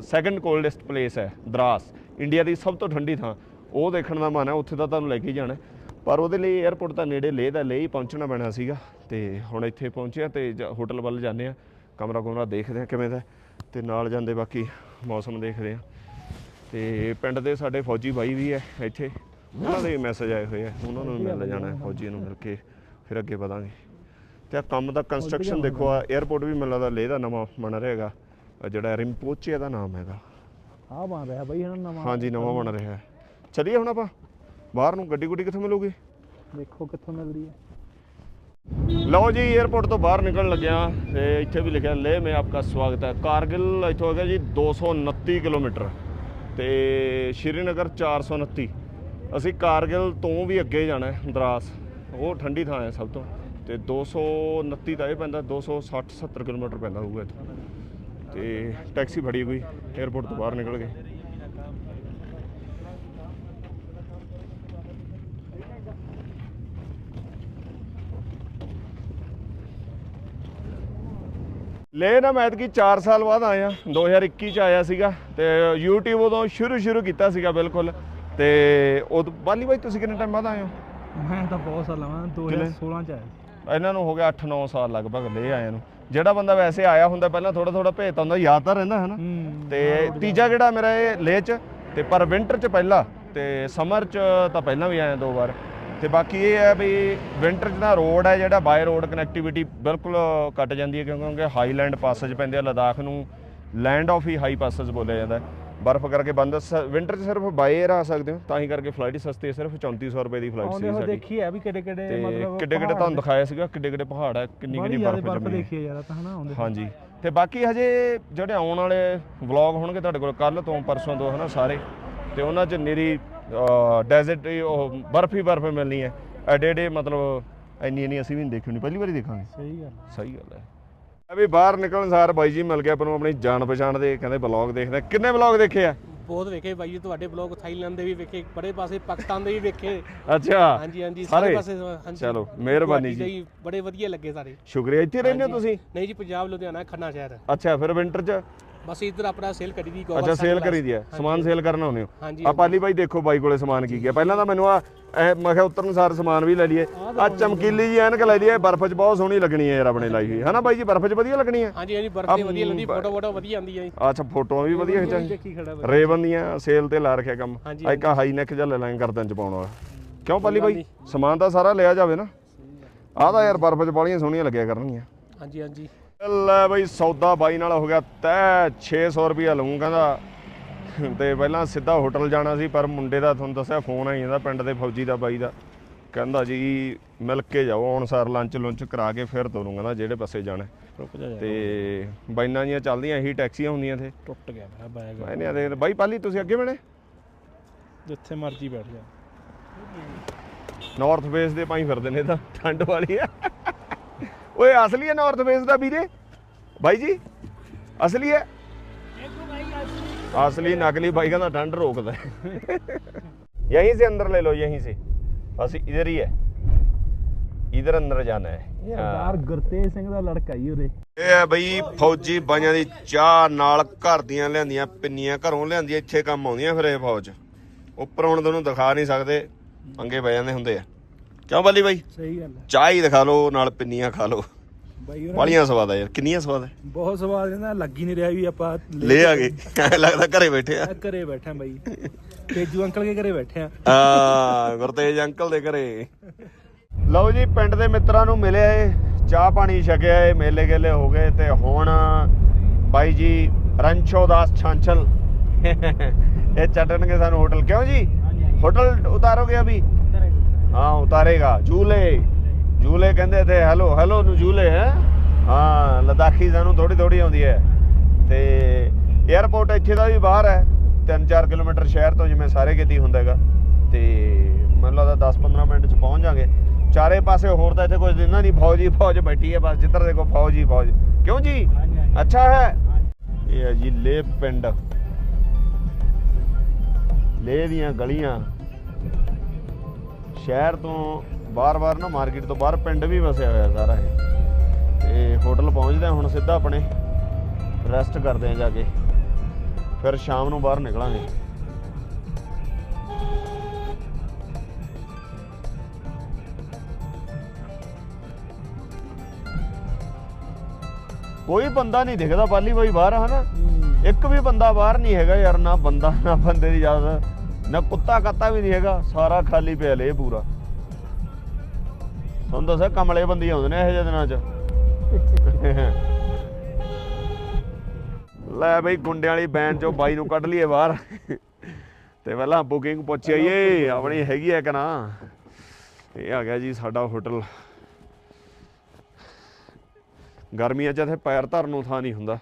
ਸੈਕੰਡ ਕੋਲਡੈਸਟ ਪਲੇਸ ਹੈ, ਦਰਾਸ। ਇੰਡੀਆ ਦੀ ਸਭ ਤੋਂ ਠੰਡੀ ਥਾਂ। ਉਹ ਦੇਖਣ ਦਾ ਮਨ ਹੈ, ਉੱਥੇ ਤਾਂ ਤੁਹਾਨੂੰ ਲੈ ਕੇ ਹੀ ਜਾਣਾ ਪਰ ਉਹਦੇ ਲਈ 에ਅਰਪੋਰਟ ਤਾਂ ਨੇੜੇ ਲੇਹ ਦਾ ਲੇ ਹੀ ਪਹੁੰਚਣਾ ਪੈਣਾ ਸੀਗਾ। ਤੇ ਹੁਣ ਇੱਥੇ ਪਹੁੰਚਿਆ ਤੇ ਜ- ਹੋਟਲ ਵੱਲ ਜਾਂਦੇ ਆ ਕਮਰਾ ਕੁਮਰਾ ਦੇਖਦੇ ਆ ਕਿਵੇਂ ਦਾ ਹੈ। ਤੇ ਨਾਲ ਜਾਂਦੇ ਬਾਕੀ ਮੌਸਮ ਦੇਖਦੇ ਆ ਤੇ ਪਿੰਡ ਦੇ ਸਾਡੇ ਫੌਜੀ ਬਾਈ ਵੀ ਹੈ ਇੱਥੇ। ਉਹਨਾਂ ਦੇ ਮੈਸੇਜ ਆਏ ਹੋਏ ਆ ਉਹਨਾਂ ਨੂੰ ਮਿਲ ਜਾਣਾ ਫੌਜੀ ਨੂੰ ਮਿਲ ਕੇ। ਫਿਰ ਅੱਗੇ ਵਧਾਂਗੇ। ਤੇ ਆ ਕੰਮ ਦਾ ਕੰਸਟਰਕਸ਼ਨ ਦੇਖੋ ਆ 에어ਪੋਰਟ ਵੀ ਮੈਨੂੰ ਲੱਗਦਾ ਲੇਹ ਦਾ ਨਵਾਂ ਬਣ ਰਿਹਾ ਹੈਗਾ। ਜਿਹੜਾ ਰਿੰਪੋਚੇ ਦਾ ਨਾਮ ਹੈਗਾ। ਆ ਬਣ ਰਿਹਾ ਬਈ ਹਣ ਨਵਾਂ। ਹਾਂਜੀ ਨਵਾਂ ਬਣ ਰਿਹਾ ਹੈ। ਚਲਿਏ ਹੁਣ ਆਪਾਂ। ਬਾਹਰ ਨੂੰ ਗੱਡੀ ਗੁੱਡੀ ਕਿੱਥੋਂ ਮਿਲੂਗੀ? ਦੇਖੋ ਕਿੱਥੋਂ ਮਿਲਦੀ ਹੈ। ਲਓ ਜੀ 에어ਪੋਰਟ ਤੋਂ ਬਾਹਰ ਨਿਕਲਣ ਲੱਗਿਆ ਤੇ ਇੱਥੇ ਵੀ ਲਿਖਿਆ ਲੇਹ ਮੇ ਆਪਕਾ ਸਵਾਗਤ ਹੈ। ਕਾਰਗਿਲ ਇੱਥੋਂ ਹੈਗਾ ਜੀ 229 ਕਿਲੋਮੀਟਰ ਤੇ ਸ਼੍ਰੀਨਗਰ 429 ਅਸੀਂ ਕਾਰਗਿਲ ਤੋਂ ਵੀ ਅੱਗੇ ਜਾਣਾ ਹੈ ਦਰਾਸ ਉਹ ਠੰਡੀ ਥਾਂ ਹੈ ਸਭ ਤੋਂ। ਤੇ 229 ਤਾਂ ਇਹ ਪੈਂਦਾ 260 70 ਕਿਲੋਮੀਟਰ ਪੈਂਦਾ ਹੋਊਗਾ ਇੱਥੋਂ। ਤੇ ਟੈਕਸੀ ਫੜੀ ਕੋਈ 에어ਪੋਰਟ ਤੋਂ ਬਾਹਰ ਨਿਕਲ ਗਏ। ਲੈ ਨਾ ਮੈਂ ਕਿ 4 ਸਾਲ ਬਾਅਦ ਆਇਆ 2021 ਚ ਆਇਆ ਸੀਗਾ ਤੇ YouTube ਉਦੋਂ ਸ਼ੁਰੂ ਸ਼ੁਰੂ ਕੀਤਾ ਸੀਗਾ ਬਿਲਕੁਲ। ਤੇ ਉਦੋਂ ਬਾਲੀ ਬਾਈ ਤੁਸੀਂ ਕਿੰਨੇ ਟਾਈਮ ਬਾਅਦ ਆਏ ਹੋ? ਮੈਂ ਤਾਂ ਬਹੁਤ ਸਾਲਾਂ ਬਾਅਦ 2016 ਚ ਆਇਆ ਇਹਨਾਂ ਨੂੰ ਹੋ ਗਿਆ 8-9 ਸਾਲ ਲਗਭਗ ਲੈ ਆਇਆ ਨੂੰ। ਜਿਹੜਾ ਬੰਦਾ ਵੈਸੇ ਆਇਆ ਹੁੰਦਾ ਪਹਿਲਾਂ ਥੋੜਾ ਥੋੜਾ ਭੇਜਤਾ ਹੁੰਦਾ ਯਾਦ ਤਾਂ ਰਹਿੰਦਾ ਹੈ ਨਾ ਤੇ ਤੀਜਾ ਜਿਹੜਾ ਮੇਰਾ ਇਹ ਲੇਹ ਚ ਤੇ ਪਰ ਵਿੰਟਰ ਚ ਪਹਿਲਾ ਤੇ ਸਮਰ ਚ ਤਾਂ ਪਹਿਲਾਂ ਵੀ ਆਇਆ ਦੋ ਵਾਰ। ਤੇ ਬਾਕੀ ਇਹ ਹੈ ਵੀ ਵਿੰਟਰ ਚ ਨਾ ਰੋਡ ਹੈ ਜਿਹੜਾ ਬਾਈ ਰੋਡ ਕਨੈਕਟੀਵਿਟੀ ਬਿਲਕੁਲ ਕੱਟ ਜਾਂਦੀ ਹੈ ਕਿਉਂਕਿ ਹਾਈਲੈਂਡ ਪਾਸੇਜ ਪੈਂਦੇ ਆ ਲਦਾਖ ਨੂੰ ਲੈਂਡ ਆਫ ਹੀ ਹਾਈ ਪਾਸੇਜ ਬੋਲਿਆ ਜਾਂਦਾ। ਬਰਫ਼ ਕਰਕੇ ਬੰਦ ਵਿੰਟਰ ਚ ਸਿਰਫ ਬਾਈ 에ਅਰ ਆ ਸਕਦੇ ਹੋ ਤਾਂ ਹੀ ਕਰਕੇ ਫਲਾਈਟ ਸਸਤੀ ਹੈ ਸਿਰਫ 3400 ਰੁਪਏ ਦੀ ਫਲਾਈਟ ਸੀ ਸਾਡੀ। ਦੇਖੀ ਹੈ ਵੀ ਕਿਹੜੇ ਕਿਹੜੇ ਤੇ ਮਤਲਬ ਕਿੱਡੇ ਕਿੱਡੇ ਤੁਹਾਨੂੰ ਦਿਖਾਇਆ ਸੀਗਾ ਕਿੱਡੇ ਕਿੱਡੇ ਪਹਾੜ ਹੈ ਕਿੰਨੀ ਕਿੰਨੀ ਬਰਫ਼ ਦੇਖੀ ਹੈ ਯਾਰ ਤਾਂ ਹਨਾ ਆਉਂਦੇ ਹਾਂਜੀ। ਤੇ। ਬਾਕੀ ਹਜੇ ਜਿਹੜੇ ਆਉਣ ਵਾਲੇ ਵਲੌਗ ਹੋਣਗੇ ਤੁਹਾਡੇ ਕੋਲ ਕੱਲ ਤੋਂ ਪਰਸੋਂ ਤੋਂ ਹਨਾ ਸਾਰੇ। ਤੇ ਉਹਨਾਂ 'ਚ ਨਿਰੀ ਡੈਜ਼ਰਟ ਉਹ ਬਰਫ ਹੀ ਬਰਫ ਮਿਲਣੀ ਹੈ। ਐਡੇ ਐਡੇ ਮਤਲਬ ਇੰਨੀ ਇੰਨੀ ਅਸੀਂ ਵੀ ਨਹੀਂ ਦੇਖੀ ਹੋਣੀ ਪਹਿਲੀ ਵਾਰੀ ਦੇਖਾਂਗੇ। ਸਹੀ ਗੱਲ ਸਹੀ ਗੱਲ ਹੈ। ਅਬੇ ਬਾਹਰ ਨਿਕਲਣ ਸਾਰ ਬਾਈ ਜੀ ਮਿਲ ਗਿਆ ਆਪਾਂ ਨੂੰ ਆਪਣੀ ਜਾਣ ਪਛਾਣ ਦੇ ਕਹਿੰਦੇ ਵਲੌਗ ਦੇਖਦੇ। ਕਿੰਨੇ ਵਲੌਗ ਦੇਖੇ ਆ? ਬਹੁਤ ਵੇਖੇ ਬਾਈ ਜੀ ਤੁਹਾਡੇ ਬਲੌਗ ਥਾਈਲੈਂਡ ਦੇ ਵੀ ਵੇਖੇ ਬੜੇ ਪਾਸੇ ਪਾਕਿਸਤਾਨ ਦੇ ਵੀ ਵੇਖੇ। ਅੱਛਾ ਹਾਂਜੀ ਹਾਂਜੀ ਸਾਰੇ? ਪਾਸੇ ਹਾਂਜੀ। ਚਲੋ, ਮਿਹਰਬਾਨੀ ਜੀ। ਬੜੇ ਵਧੀਆ ਲੱਗੇ ਸਾਰੇ। ਸ਼ੁਕਰੀਆ ਇੱਥੇ ਰਹਿੰਦੇ ਹੋ ਤੁਸੀਂ? ਨਹੀਂ ਜੀ ਪੰਜਾਬ ਲੁਧਿਆਣਾ ਖੰਨਾ ਸ਼ਹਿਰ। ਅੱਛਾ ਫਿਰ ਵਿੰਟਰ 'ਚ? ਬਸ ਇੱਧਰ ਆਪਣਾ ਸੇਲ ਕਰੀ ਦੀ ਅੱਛਾ ਸੇਲ ਕਰੀ ਦੀ ਹੈ ਸਮਾਨ ਸੇਲ ਕਰਨ ਆਉਂਦੇ ਹੋ ਆ ਪਾਲੀ ਬਾਈ ਦੇਖੋ ਬਾਈ ਕੋਲੇ ਸਮਾਨ ਕੀ ਗਿਆ ਪਹਿਲਾਂ ਤਾਂ ਮੈਨੂੰ ਆ ਮੈਂ ਕਿਹਾ ਉਤਰਨ ਸਾਰ ਸਮਾਨ ਵੀ ਲੈ ਲਈਏ। ਆ ਚਮਕੀਲੀ ਜੀ ਐਨਕ ਲੈ ਲਈਏ ਬਰਫ਼ 'ਚ ਬਹੁਤ ਸੋਹਣੀ ਲੱਗਣੀ ਹੈ ਯਾਰ ਆਪਣੇ ਲਾਈ ਹੋਈ। ਹਨਾ ਬਾਈ ਜੀ ਬਰਫ਼ 'ਚ ਵਧੀਆ ਲੱਗਣੀ ਹੈ? ਹਾਂਜੀ ਹਾਂਜੀ ਬਰਫ਼ ਤੇ ਵਧੀਆ ਲੰਦੀ ਫੋਟੋ ਫੋਟੋ ਵਧੀਆ ਆਉਂਦੀ ਹੈ ਜੀ। ਅੱਛਾ ਫੋਟੋਆਂ ਵੀ ਵਧੀਆ ਖਿਚਾਈ ਰੇਵਨ ਦੀਆਂ ਸੇਲ ਤੇ ਲਾ ਰੱਖਿਆ ਕੰਮ। ਆ ਇੱਕ ਹਾਈ ਨੈਕ ਜਿਹਾ ਲੈ ਲਾਂਗੇ ਗਰਦਨ 'ਚ ਪਾਉਣ ਵਾਲਾ। ਕਿਉਂ ਪਾਲੀ ਬਾਈ? ਸਮਾਨ ਤਾਂ ਸਾਰਾ ਲਿਆ ਜਾਵੇ ਨਾ। ਆਹ ਤਾਂ ਯਾਰ ਬਰਫ਼ 'ਚ ਬਾਲੀਆਂ ਸੋਹਣੀਆਂ ਲੱਗਿਆ ਕਰਨਗੀਆਂ। ਹਾਂਜੀ ਹਾਂਜੀ। ਲੈ ਬਈ ਸੌਦਾ ਬਾਈ ਨਾਲ ਹੋ ਗਿਆ ਤੈ 600 ਰੁਪਿਆ ਲਊਂ ਕਹਿੰਦਾ। ਤੇ ਪਹਿਲਾਂ ਸਿੱਧਾ ਹੋਟਲ ਜਾਣਾ ਸੀ ਪਰ ਮੁੰਡੇ ਦਾ ਤੁਹਾਨੂੰ ਦੱਸਿਆ ਫੋਨ ਆਈ ਜਾਂਦਾ ਪਿੰਡ ਦੇ ਫੌਜੀ ਦਾ ਬਾਈ ਦਾ। ਕਹਿੰਦਾ ਜੀ ਮਿਲ ਕੇ ਜਾਓ ਅਨਸਾਰ ਲੰਚ ਲੁੰਚ ਕਰਾ ਕੇ ਫਿਰ ਤੋਰੂੰ ਕਹਿੰਦਾ ਜਿਹੜੇ ਪਾਸੇ ਜਾਣਾ। ਰੁਕ ਜਾ ਤੇ ਬਾਈਨਾਂ ਜੀਆਂ ਚੱਲਦੀਆਂ ਇਹੀ ਟੈਕਸੀਆਂ ਹੁੰਦੀਆਂ ਇੱਥੇ। ਟੁੱਟ ਗਿਆ ਮੇਰਾ ਬੈਗ ਮੈਂ ਨਹੀਂ ਆਦੇ ਬਾਈ ਪਾਲੀ ਤੁਸੀਂ ਅੱਗੇ ਬਣੇ ਜਿੱਥੇ ਮਰਜ਼ੀ ਬੈਠ ਜਾ। ਨਾਰਥ ਫੇਸ ਦੇ ਪਾਈ ਫਿਰਦੇ ਨੇ ਤਾਂ ਠੰਡ ਵਾਲੀ ਆ ਓਏ ਅਸਲੀ ਹੈ ਨਾਰਥ ਫੇਸ ਦਾ ਵੀਰੇ ਬਾਈ ਜੀ ਅਸਲੀ ਹੈ असली नकली भाई का ठंड रोकता है यहीं से अंदर ले लो यहीं से बस इधर ही है इधर अंदर जाना है ਯਾਰ ਗੁਰਤੇਜ ਸਿੰਘ ਦਾ ਲੜਕਾ ਹੀ ਉਰੇ ਇਹ ਹੈ ਬਈ ਫੌਜੀ ਬਾਈਆਂ ਦੀ ਚਾਹ ਨਾਲ ਘਰ ਦੀਆਂ ਲਿਆਂਦੀਆਂ ਪਿੰਨੀਆਂ ਘਰੋਂ ਲਿਆਂਦੀਆਂ ਇੱਥੇ ਕੰਮ ਆਉਂਦੀਆਂ ਫਿਰ ਇਹ ਫੌਜ ਉੱਪਰ ਹੁਣ ਤੁਹਾਨੂੰ ਦਿਖਾ ਨਹੀਂ ਸਕਦੇ ਪੰਗੇ ਪੈ ਜਾਂਦੇ ਹੁੰਦੇ ਆ ਕਿਉਂ ਬੱਲੀ ਬਾਈ? ਸਹੀ ਗੱਲ ਹੈ। ਚਾਹ ਹੀ ਦਿਖਾ ਲਓ ਨਾਲ ਪਿੰਨੀਆਂ ਖਾ ਲਓ। ਬਾਈ ਬਾਲੀਆਂ ਸਵਾਦ ਆ ਯਾਰ ਕਿੰਨੀਆਂ ਸਵਾਦ ਹੈ ਬਹੁਤ ਸਵਾਦ ਕਹਿੰਦਾ ਲੱਗ ਹੀ ਨਹੀਂ ਰਿਹਾ ਵੀ ਆਪਾਂ ਲੈ ਆ ਗਏ। ਐਂ ਲੱਗਦਾ ਘਰੇ ਬੈਠੇ ਆ। ਘਰੇ ਬੈਠਾ ਬਾਈ। ਤੇਜੂ ਅੰਕਲ ਕੇ ਘਰੇ ਬੈਠੇ ਆ। ਆ ਗੁਰਤੇਜ ਅੰਕਲ ਦੇ ਘਰੇ। ਲਓ ਜੀ ਪਿੰਡ ਦੇ ਮਿੱਤਰਾਂ ਨੂੰ ਮਿਲਿਆ ਏ ਚਾਹ ਪਾਣੀ ਛਕਿਆ ਏ ਮੇਲੇ ਗੇਲੇ ਹੋ ਗਏ ਤੇ ਹੁਣ ਬਾਈ ਜੀ ਰੰਛੋ ਦਾਸ ਛਾਂਚਲ ਇਹ ਚਟਣਗੇ ਸਾਨੂੰ ਹੋਟਲ। ਕਿਉਂ ਜੀ? ਹੋਟਲ ਉਤਾਰੋਗੇ ਅਭੀ? ਹਾਂ ਉਤਾਰੇਗਾ। ਝੂਲੇ ਝੂਲੇ ਕਹਿੰਦੇ ਤੇ ਹੈਲੋ ਹੈਲੋ ਨੂੰ ਝੂਲੇ ਹੈ? ਹਾਂ ਲਦਾਖੀ ਸਾਨੂੰ ਥੋੜੀ ਥੋੜੀ ਆਉਂਦੀ ਹੈ। ਤੇ 에어ਪੋਰਟ ਇੱਥੇ ਦਾ ਵੀ ਬਾਹਰ ਹੈ। 3-4 ਕਿਲੋਮੀਟਰ ਸ਼ਹਿਰ ਤੋਂ ਜਿਵੇਂ ਸਾਰੇ ਕਿਤੇ ਹੁੰਦਾ ਤੇ ਮੈਨੂੰ ਲੱਗਦਾ 10-15 ਮਿੰਟ ਚ ਪਹੁੰਚ ਜਾਗੇ। ਚਾਰੇ ਪਾਸੇ ਹੋਰ ਤਾਂ ਇੱਥੇ ਕੁਝ ਦਿਨਾਂ ਨਹੀਂ ਫੌਜੀ ਫੌਜ ਬੈਠੀ ਹੈ। ਬਸ ਜਿੱਧਰ ਦੇਖੋ ਫੌਜੀ ਫੌਜ। ਕਿਉਂ ਜੀ? ਅੱਛਾ ਹੈ। ਇਹ ਹੈ ਜੀ ਲੇਪ ਪਿੰਡ। ਲੇਹ ਦੀਆਂ ਗਲੀਆਂ। ਸ਼ਹਿਰ ਤੋਂ ਬਾਰ-ਬਾਰ ਨਾ ਮਾਰਕੀਟ ਤੋਂ ਬਾਹਰ ਪਿੰਡ ਵੀ ਵਸਿਆ ਹੋਇਆ ਸਾਰਾ ਇਹ। ਤੇ ਹੋਟਲ ਪਹੁੰਚਦੇ ਹੁਣ ਸਿੱਧਾ ਆਪਣੇ ਰੈਸਟ ਕਰਦੇ ਆ ਜਾ ਕੇ। ਫਿਰ ਸ਼ਾਮ ਨੂੰ ਬਾਹਰ ਨਿਕਲਾਂਗੇ। ਕੋਈ ਬੰਦਾ ਨਹੀਂ ਦਿਖਦਾ ਪਾਲੀ ਬਾਈ ਬਾਹਰ ਹਨਾ। ਇੱਕ ਵੀ ਬੰਦਾ ਬਾਹਰ ਨਹੀਂ ਹੈਗਾ ਯਾਰ ਨਾ ਬੰਦਾ ਨਾ ਬੰਦੇ ਦੀ ਇਜਾਜ਼ਤ ਨਾ ਕੁੱਤਾ ਕੱਤਾ ਵੀ ਨਹੀਂ ਹੈਗਾ, ਸਾਰਾ ਖਾਲੀ ਪਿਆ ਲੇ ਪੂਰਾ। ਤੁਹਾਨੂੰ ਦੱਸਿਆ ਕਮਲੇ ਬੰਦੀ ਆਉਂਦੇ ਨੇ ਇਹੋ ਜਿਹੇ ਦਿਨਾਂ 'ਚ। ਲੈ ਬਈ, ਗੁੰਡਿਆਂ ਵਾਲੀ ਬੈਨ ਚੋਂ ਬਾਈ ਨੂੰ ਕੱਢ ਲਈਏ ਬਾਹਰ। ਤੇ ਪਹਿਲਾਂ ਬੁਕਿੰਗ ਪੁੱਛ ਆਈਏ, ਆਪਣੀ ਹੈਗੀ ਹੈ ਕਿ ਨਾ? ਇਹ ਆ ਗਿਆ ਜੀ ਸਾਡਾ ਹੋਟਲ ਗਰਮੀਆਂ 'ਚ ਇੱਥੇ ਪੈਰ ਧਰਨ ਨੂੰ ਥਾਂ ਨਹੀਂ ਹੁੰਦਾ।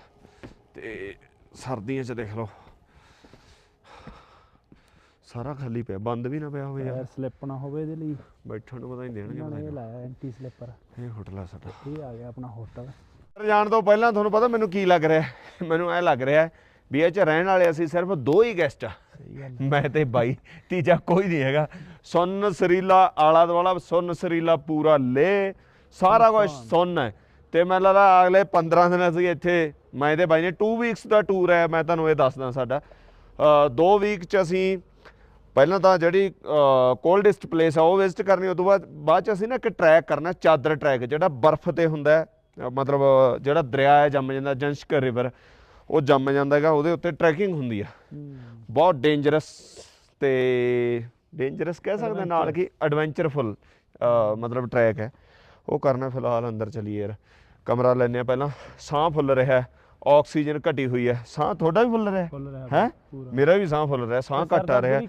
ਤੇ ਸਰਦੀਆਂ 'ਚ ਦੇਖ ਲਓ। ਸਾਰਾ ਖਾਲੀ ਪਿਆ ਬੰਦ ਵੀ ਨਾ ਪਿਆ ਹੋਵੇ ਯਾਰ। ਸਲਿੱਪ ਨਾ ਹੋਵੇ ਇਹਦੇ ਲਈ। ਬੈਠਣ ਨੂੰ ਪਤਾ ਨਹੀਂ ਦੇਣਗੇ ਪਤਾ ਨਹੀਂ ਇਹ ਲਾਇਆ ਐਂਟੀ ਸਲਿੱਪਰ ਇਹ ਹੋਟਲ ਆ ਸਾਡਾ। ਇਹ ਆ ਗਿਆ ਆਪਣਾ ਹੋਟਲ ਜਾਣ ਤੋਂ ਪਹਿਲਾਂ ਤੁਹਾਨੂੰ ਪਤਾ ਮੈਨੂੰ ਕੀ ਲੱਗ ਰਿਹਾ ਹੈ? ਮੈਨੂੰ ਐ ਲੱਗ ਰਿਹਾ ਹੈ ਵੀ ਇਹ ਚ ਰਹਿਣ ਵਾਲੇ ਅਸੀਂ ਸਿਰਫ ਦੋ ਹੀ ਗੈਸਟ ਆ। ਮੈਂ ਤੇ ਬਾਈ ਤੀਜਾ ਕੋਈ ਨਹੀਂ ਹੈਗਾ। ਸੁੰਨ ਸਰੀਲਾ ਆਲਾ ਦੁਆਲਾ ਸੁੰਨ ਸਰੀਲਾ ਪੂਰਾ ਲੇ। ਸਾਰਾ ਕੁਝ ਸੁੰਨ। ਹੈ। ਤੇ ਮੈਨੂੰ ਲੱਗਦਾ ਅਗਲੇ 15 ਦਿਨ ਅਸੀਂ ਇੱਥੇ ਮੈਂ ਤੇ ਬਾਈ ਨੇ 2 ਵੀਕਸ ਦਾ ਟੂਰ ਹੈ ਮੈਂ ਤੁਹਾਨੂੰ ਇਹ ਦੱਸਦਾ ਸਾਡਾ। 2 ਵੀਕ ਚ ਅਸੀਂ ਪਹਿਲਾਂ ਤਾਂ ਜਿਹੜੀ ਕੋਲਡੈਸਟ ਪਲੇਸ ਆ ਉਹ ਵਿਜ਼ਿਟ ਕਰਨੀ ਉਸ ਤੋਂ ਬਾਅਦ ਬਾਅਦ ਚ ਅਸੀਂ ਨਾ ਇੱਕ ਟਰੈਕ ਕਰਨਾ ਚਾਦਰ ਟਰੈਕ ਜਿਹੜਾ ਬਰਫ਼ ਤੇ ਹੁੰਦਾ ਮਤਲਬ ਜਿਹੜਾ ਦਰਿਆ ਹੈ ਜੰਮ ਜਾਂਦਾ ਜੰਸ਼ਕ ਰਿਵਰ ਉਹ ਜੰਮ ਜਾਂਦਾ ਹੈਗਾ ਉਹਦੇ ਉੱਤੇ ਟਰੈਕਿੰਗ ਹੁੰਦੀ ਆ। ਬਹੁਤ ਡੇਂਜਰਸ ਤੇ ਡੇਂਜਰਸ ਕਹਿ ਸਕਦੇ ਨਾਲ ਕਿ ਐਡਵੈਂਚਰਫੁਲ ਮਤਲਬ ਟਰੈਕ ਹੈ। ਉਹ ਕਰਨਾ ਫਿਲਹਾਲ ਅੰਦਰ ਚਲੀਏ ਯਾਰ। ਕਮਰਾ ਲੈਣੇ ਆ ਪਹਿਲਾਂ। ਸਾਹ ਫੁੱਲ ਰਿਹਾ ਹੈ। ਆਕਸੀਜਨ ਘਟੀ ਹੋਈ ਹੈ। ਸਾਹ ਤੁਹਾਡਾ ਵੀ ਫੁੱਲ ਰਿਹਾ ਹੈ? ਮੇਰਾ ਵੀ ਸਾਹ ਫੁੱਲ ਰਿਹਾ ਸਾਹ ਘਟ ਆ ਰਿਹਾ।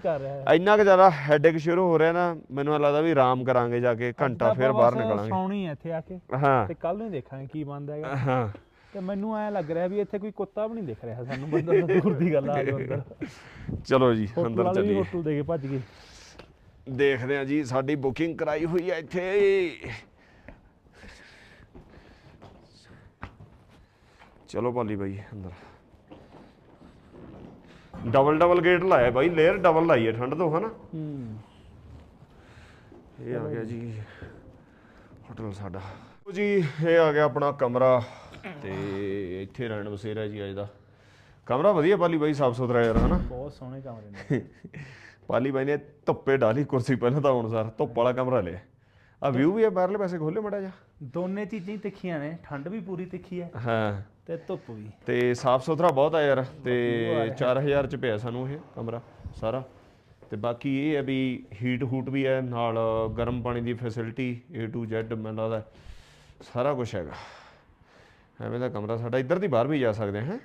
ਇੰਨਾ ਕੁ ਜ਼ਿਆਦਾ ਹੈਡੇਕ ਸ਼ੁਰੂ ਹੋ ਰਿਹਾ ਨਾ ਮੈਨੂੰ ਲੱਗਦਾ ਵੀ ਆਰਾਮ ਕਰਾਂਗੇ ਜਾ ਕੇ ਘੰਟਾ ਫਿਰ ਬਾਹਰ ਨਿਕਲਾਂਗੇ। ਸੌਣੀ ਹੈ ਇੱਥੇ ਆ ਕੇ। ਹਾਂ। ਤੇ ਕੱਲ ਨੂੰ ਦੇਖਾਂਗੇ ਕੀ ਬਣਦਾ ਹੈਗਾ। ਹਾਂ। ਤੇ ਮੈਨੂੰ ਐ ਲੱਗ ਰਿਹਾ ਵੀ ਇੱਥੇ ਕੋਈ ਕੁੱਤਾ ਵੀ ਨਹੀਂ ਦਿਖ ਰਿਹਾ ਸਾਨੂੰ ਬੰਦਾ ਤਾਂ ਦੂਰ ਦੀ ਗੱਲ ਆ ਜੋ ਅੰਦਰ ਚਲੋ ਜੀ ਅੰਦਰ ਚੱਲੀਏ। ਹੋਟਲ ਦੇ ਕੇ ਭੱਜ ਗਏ। ਦੇਖਦੇ ਆ ਜੀ ਸਾਡੀ ਬੁਕਿੰਗ ਕਰਾਈ ਹੋਈ ਹੈ ਇੱਥੇ। ਚਲੋ ਭਾਲੀ ਬਾਈ ਅੰਦਰ। ਡਬਲ ਡਬਲ ਗੇਟ ਲਾਇਆ ਬਾਈ ਲੇਅਰ ਡਬਲ ਲਾਈ ਹੈ ਠੰਡ ਤੋਂ ਹਨਾ? ਹੂੰ। ਇਹ ਆ ਗਿਆ ਜੀ ਹੋਟਲ ਸਾਡਾ। ਲਓ ਜੀ ਇਹ ਆ ਗਿਆ ਆਪਣਾ ਕਮਰਾ। ਤੇ ਇੱਥੇ ਰਹਿਣ ਬਸੇਰਾ ਜੀ ਅੱਜ ਦਾ। ਕਮਰਾ ਵਧੀਆ ਪਾਲੀ ਬਾਈ ਸਾਫ਼ ਸੁਥਰਾ ਯਾਰ ਹਨਾ? ਬਹੁਤ ਸੋਹਣੇ ਕਮਰੇ ਨੇ। ਪਾਲੀ ਬਾਈ ਨੇ ਧੁੱਪੇ ਡਾਲੀ ਕੁਰਸੀ ਪਹਿਲਾਂ ਤਾਂ ਹੁਣ ਸਰ ਧੁੱਪ ਵਾਲਾ ਕਮਰਾ ਲਿਆ। ਆ ਵਿਊ ਵੀ ਹੈ ਬਾਹਰਲੇ ਪਾਸੇ ਖੋਲੇ ਮੜਾ ਜਾ ਦੋਨੇ ਚੀਜ਼ਾਂ ਹੀ ਤਿੱਖੀਆਂ ਨੇ ਠੰਡ ਵੀ ਪੂਰੀ ਤਿੱਖੀ ਹੈ। ਹਾਂ। ਤੇ ਧੁੱਪ ਵੀ। ਤੇ ਸਾਫ਼ ਸੁਥਰਾ ਬਹੁਤ ਆ ਯਾਰ ਤੇ 4000 ਚ ਪਿਆ ਸਾਨੂੰ ਇਹ ਕਮਰਾ ਸਾਰਾ। ਤੇ ਬਾਕੀ ਇਹ ਹੈ ਵੀ ਹੀਟ ਹੂਟ ਵੀ ਹੈ ਨਾਲ ਗਰਮ ਪਾਣੀ ਦੀ ਫੈਸਿਲਿਟੀ A to Z ਮੈਨੂੰ ਲੱਗਦਾ ਸਾਰਾ ਕੁਝ ਹੈਗਾ। ਐਵੇਂ ਦਾ ਕਮਰਾ ਸਾਡਾ ਇੱਧਰ ਦੀ ਬਾਹਰ ਵੀ ਜਾ ਸਕਦੇ ਹਾਂ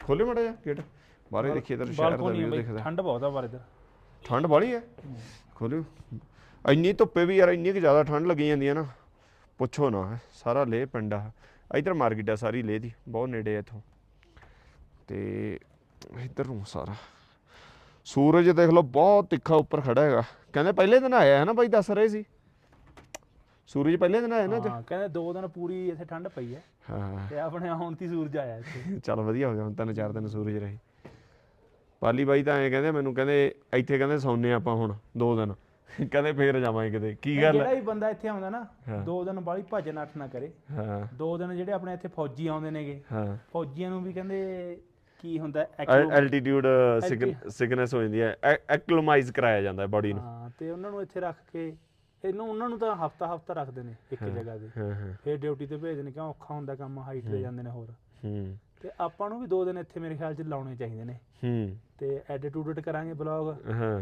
ਖੋਲੇ ਮੜਾ ਜਾ ਗੇਟ ਬਾਹਰ ਹੀ ਦੇਖੀਏ ਇੱਧਰ ਸ਼ਹਿਰ ਦਾ ਬਈ ਦਿਖਦਾ ਠੰਡ ਬਹੁਤ ਆ ਪਰ ਇੱਧਰ। ਠੰਡ ਬਾਹਲੀ ਹੈ? ਖੋਲਿਓ ਇੰਨੀ ਧੁੱਪੇ ਵੀ ਯਾਰ ਇੰਨੀ ਕਿ ਜ਼ਿਆਦਾ ਠੰਡ ਲੱਗੀ ਜਾਂਦੀ ਹੈ ਨਾ। ਪੁੱਛੋ ਨਾ ਸਾਰਾ ਲੇਹ ਪਿੰਡ ਆ। ਇਧਰ ਮਾਰਕੀਟ ਆ ਸਾਰੀ ਲੇਹ ਦੀ ਬਹੁਤ ਨੇੜੇ ਆ ਇੱਥੋਂ। ਤੇ ਇਧਰ ਨੂੰ ਸਾਰਾ। ਸੂਰਜ ਦੇਖ ਲਓ ਬਹੁਤ ਤਿੱਖਾ ਉੱਪਰ ਖੜਾ ਹੈਗਾ। ਕਹਿੰਦੇ ਪਹਿਲੇ ਦਿਨ ਆਇਆ ਹੈ ਨਾ ਬਾਈ ਦੱਸ ਰਹੇ ਸੀ? ਸੂਰਜ ਪਹਿਲੇ ਦਿਨ ਆਇਆ ਨਾ ਅੱਜ? ਹਾਂ ਕਹਿੰਦੇ ਦੋ ਦਿਨ ਪੂਰੀ ਇੱਥੇ ਠੰਡ ਪਈ ਹੈ। ਹਾਂ। ਤੇ ਆਪਣੇ ਹੁਣ ਤੀ ਸੂਰਜ ਆਇਆ ਇੱਥੇ। ਚੱਲ ਵਧੀਆ ਹੋ ਗਿਆ ਹੁਣ ਤਿੰਨ ਚਾਰ ਦਿਨ ਸੂਰਜ ਰਹੇ। ਪਾਲੀ ਬਾਈ ਤਾਂ ਐਂ ਕਹਿੰਦੇ ਮੈਨੂੰ ਕਹਿੰਦੇ ਇੱਥੇ ਕਹਿੰਦੇ ਸੌਂਨੇ ਆਪਾਂ ਹੁਣ ਦੋ ਦਿਨ। ਕਹਿੰਦੇ ਫੇਰ ਜਾਵਾਂਗੇ ਕਿਤੇ। ਕੀ ਗੱਲ ਜਿਹੜਾ ਵੀ ਬੰਦਾ ਇੱਥੇ ਆਉਂਦਾ ਨਾ। ਦੋ ਦਿਨ ਬਾਲੀ ਭੱਜ ਨੱਠ ਨਾ ਕਰੇ। ਹਾਂ। ਦੋ ਦਿਨ ਜਿਹੜੇ ਆਪਣੇ ਇੱਥੇ ਫੌਜੀ ਆਉਂਦੇ ਨੇਗੇ। ਹਾਂ। ਫੌਜੀਆਂ ਨੂੰ ਵੀ ਕਹਿੰਦੇ ਕੀ ਹੁੰਦਾ ਐਲਟੀਟਿਊਡ ਸਿਕਨੈਸ ਹੋ ਜਾਂਦੀ ਹੈ। ਐਕਲਮਾਈਜ਼ ਕਰਾਇਆ ਜਾਂਦਾ ਹੈ ਬਾਡੀ ਨੂੰ। ਹਾਂ ਤੇ ਉਹਨਾਂ ਨੂੰ ਇੱਥੇ ਰੱਖ ਕੇ ਇਹਨੂੰ ਉਹਨਾਂ ਨੂੰ ਤਾਂ ਹਫਤਾ ਹਫਤਾ ਰੱਖਦੇ ਨੇ ਇੱਕ ਜਗ੍ਹਾ ਤੇ। ਫੇਰ ਡਿਊਟੀ ਤੇ ਭੇਜਦੇ ਨੇ ਕਿਉਂ ਔਖਾ ਹੁੰਦਾ ਕੰਮ ਹਾਈਟ ਤੇ ਜਾਂਦੇ ਨੇ ਹੋਰ। ਹੂੰ। ਤੇ ਆਪਾਂ ਨੂੰ ਵੀ ਦੋ ਦਿਨ ਇੱਥੇ ਮੇਰੇ ਖਿਆਲ 'ਚ ਲਾਉਣੇ ਚਾਹੀਦੇ ਨੇ। ਹੂੰ। ਤੇ ਐਡੀਟਿਊਡ ਕਰਾਂਗੇ ਬਲੌਗ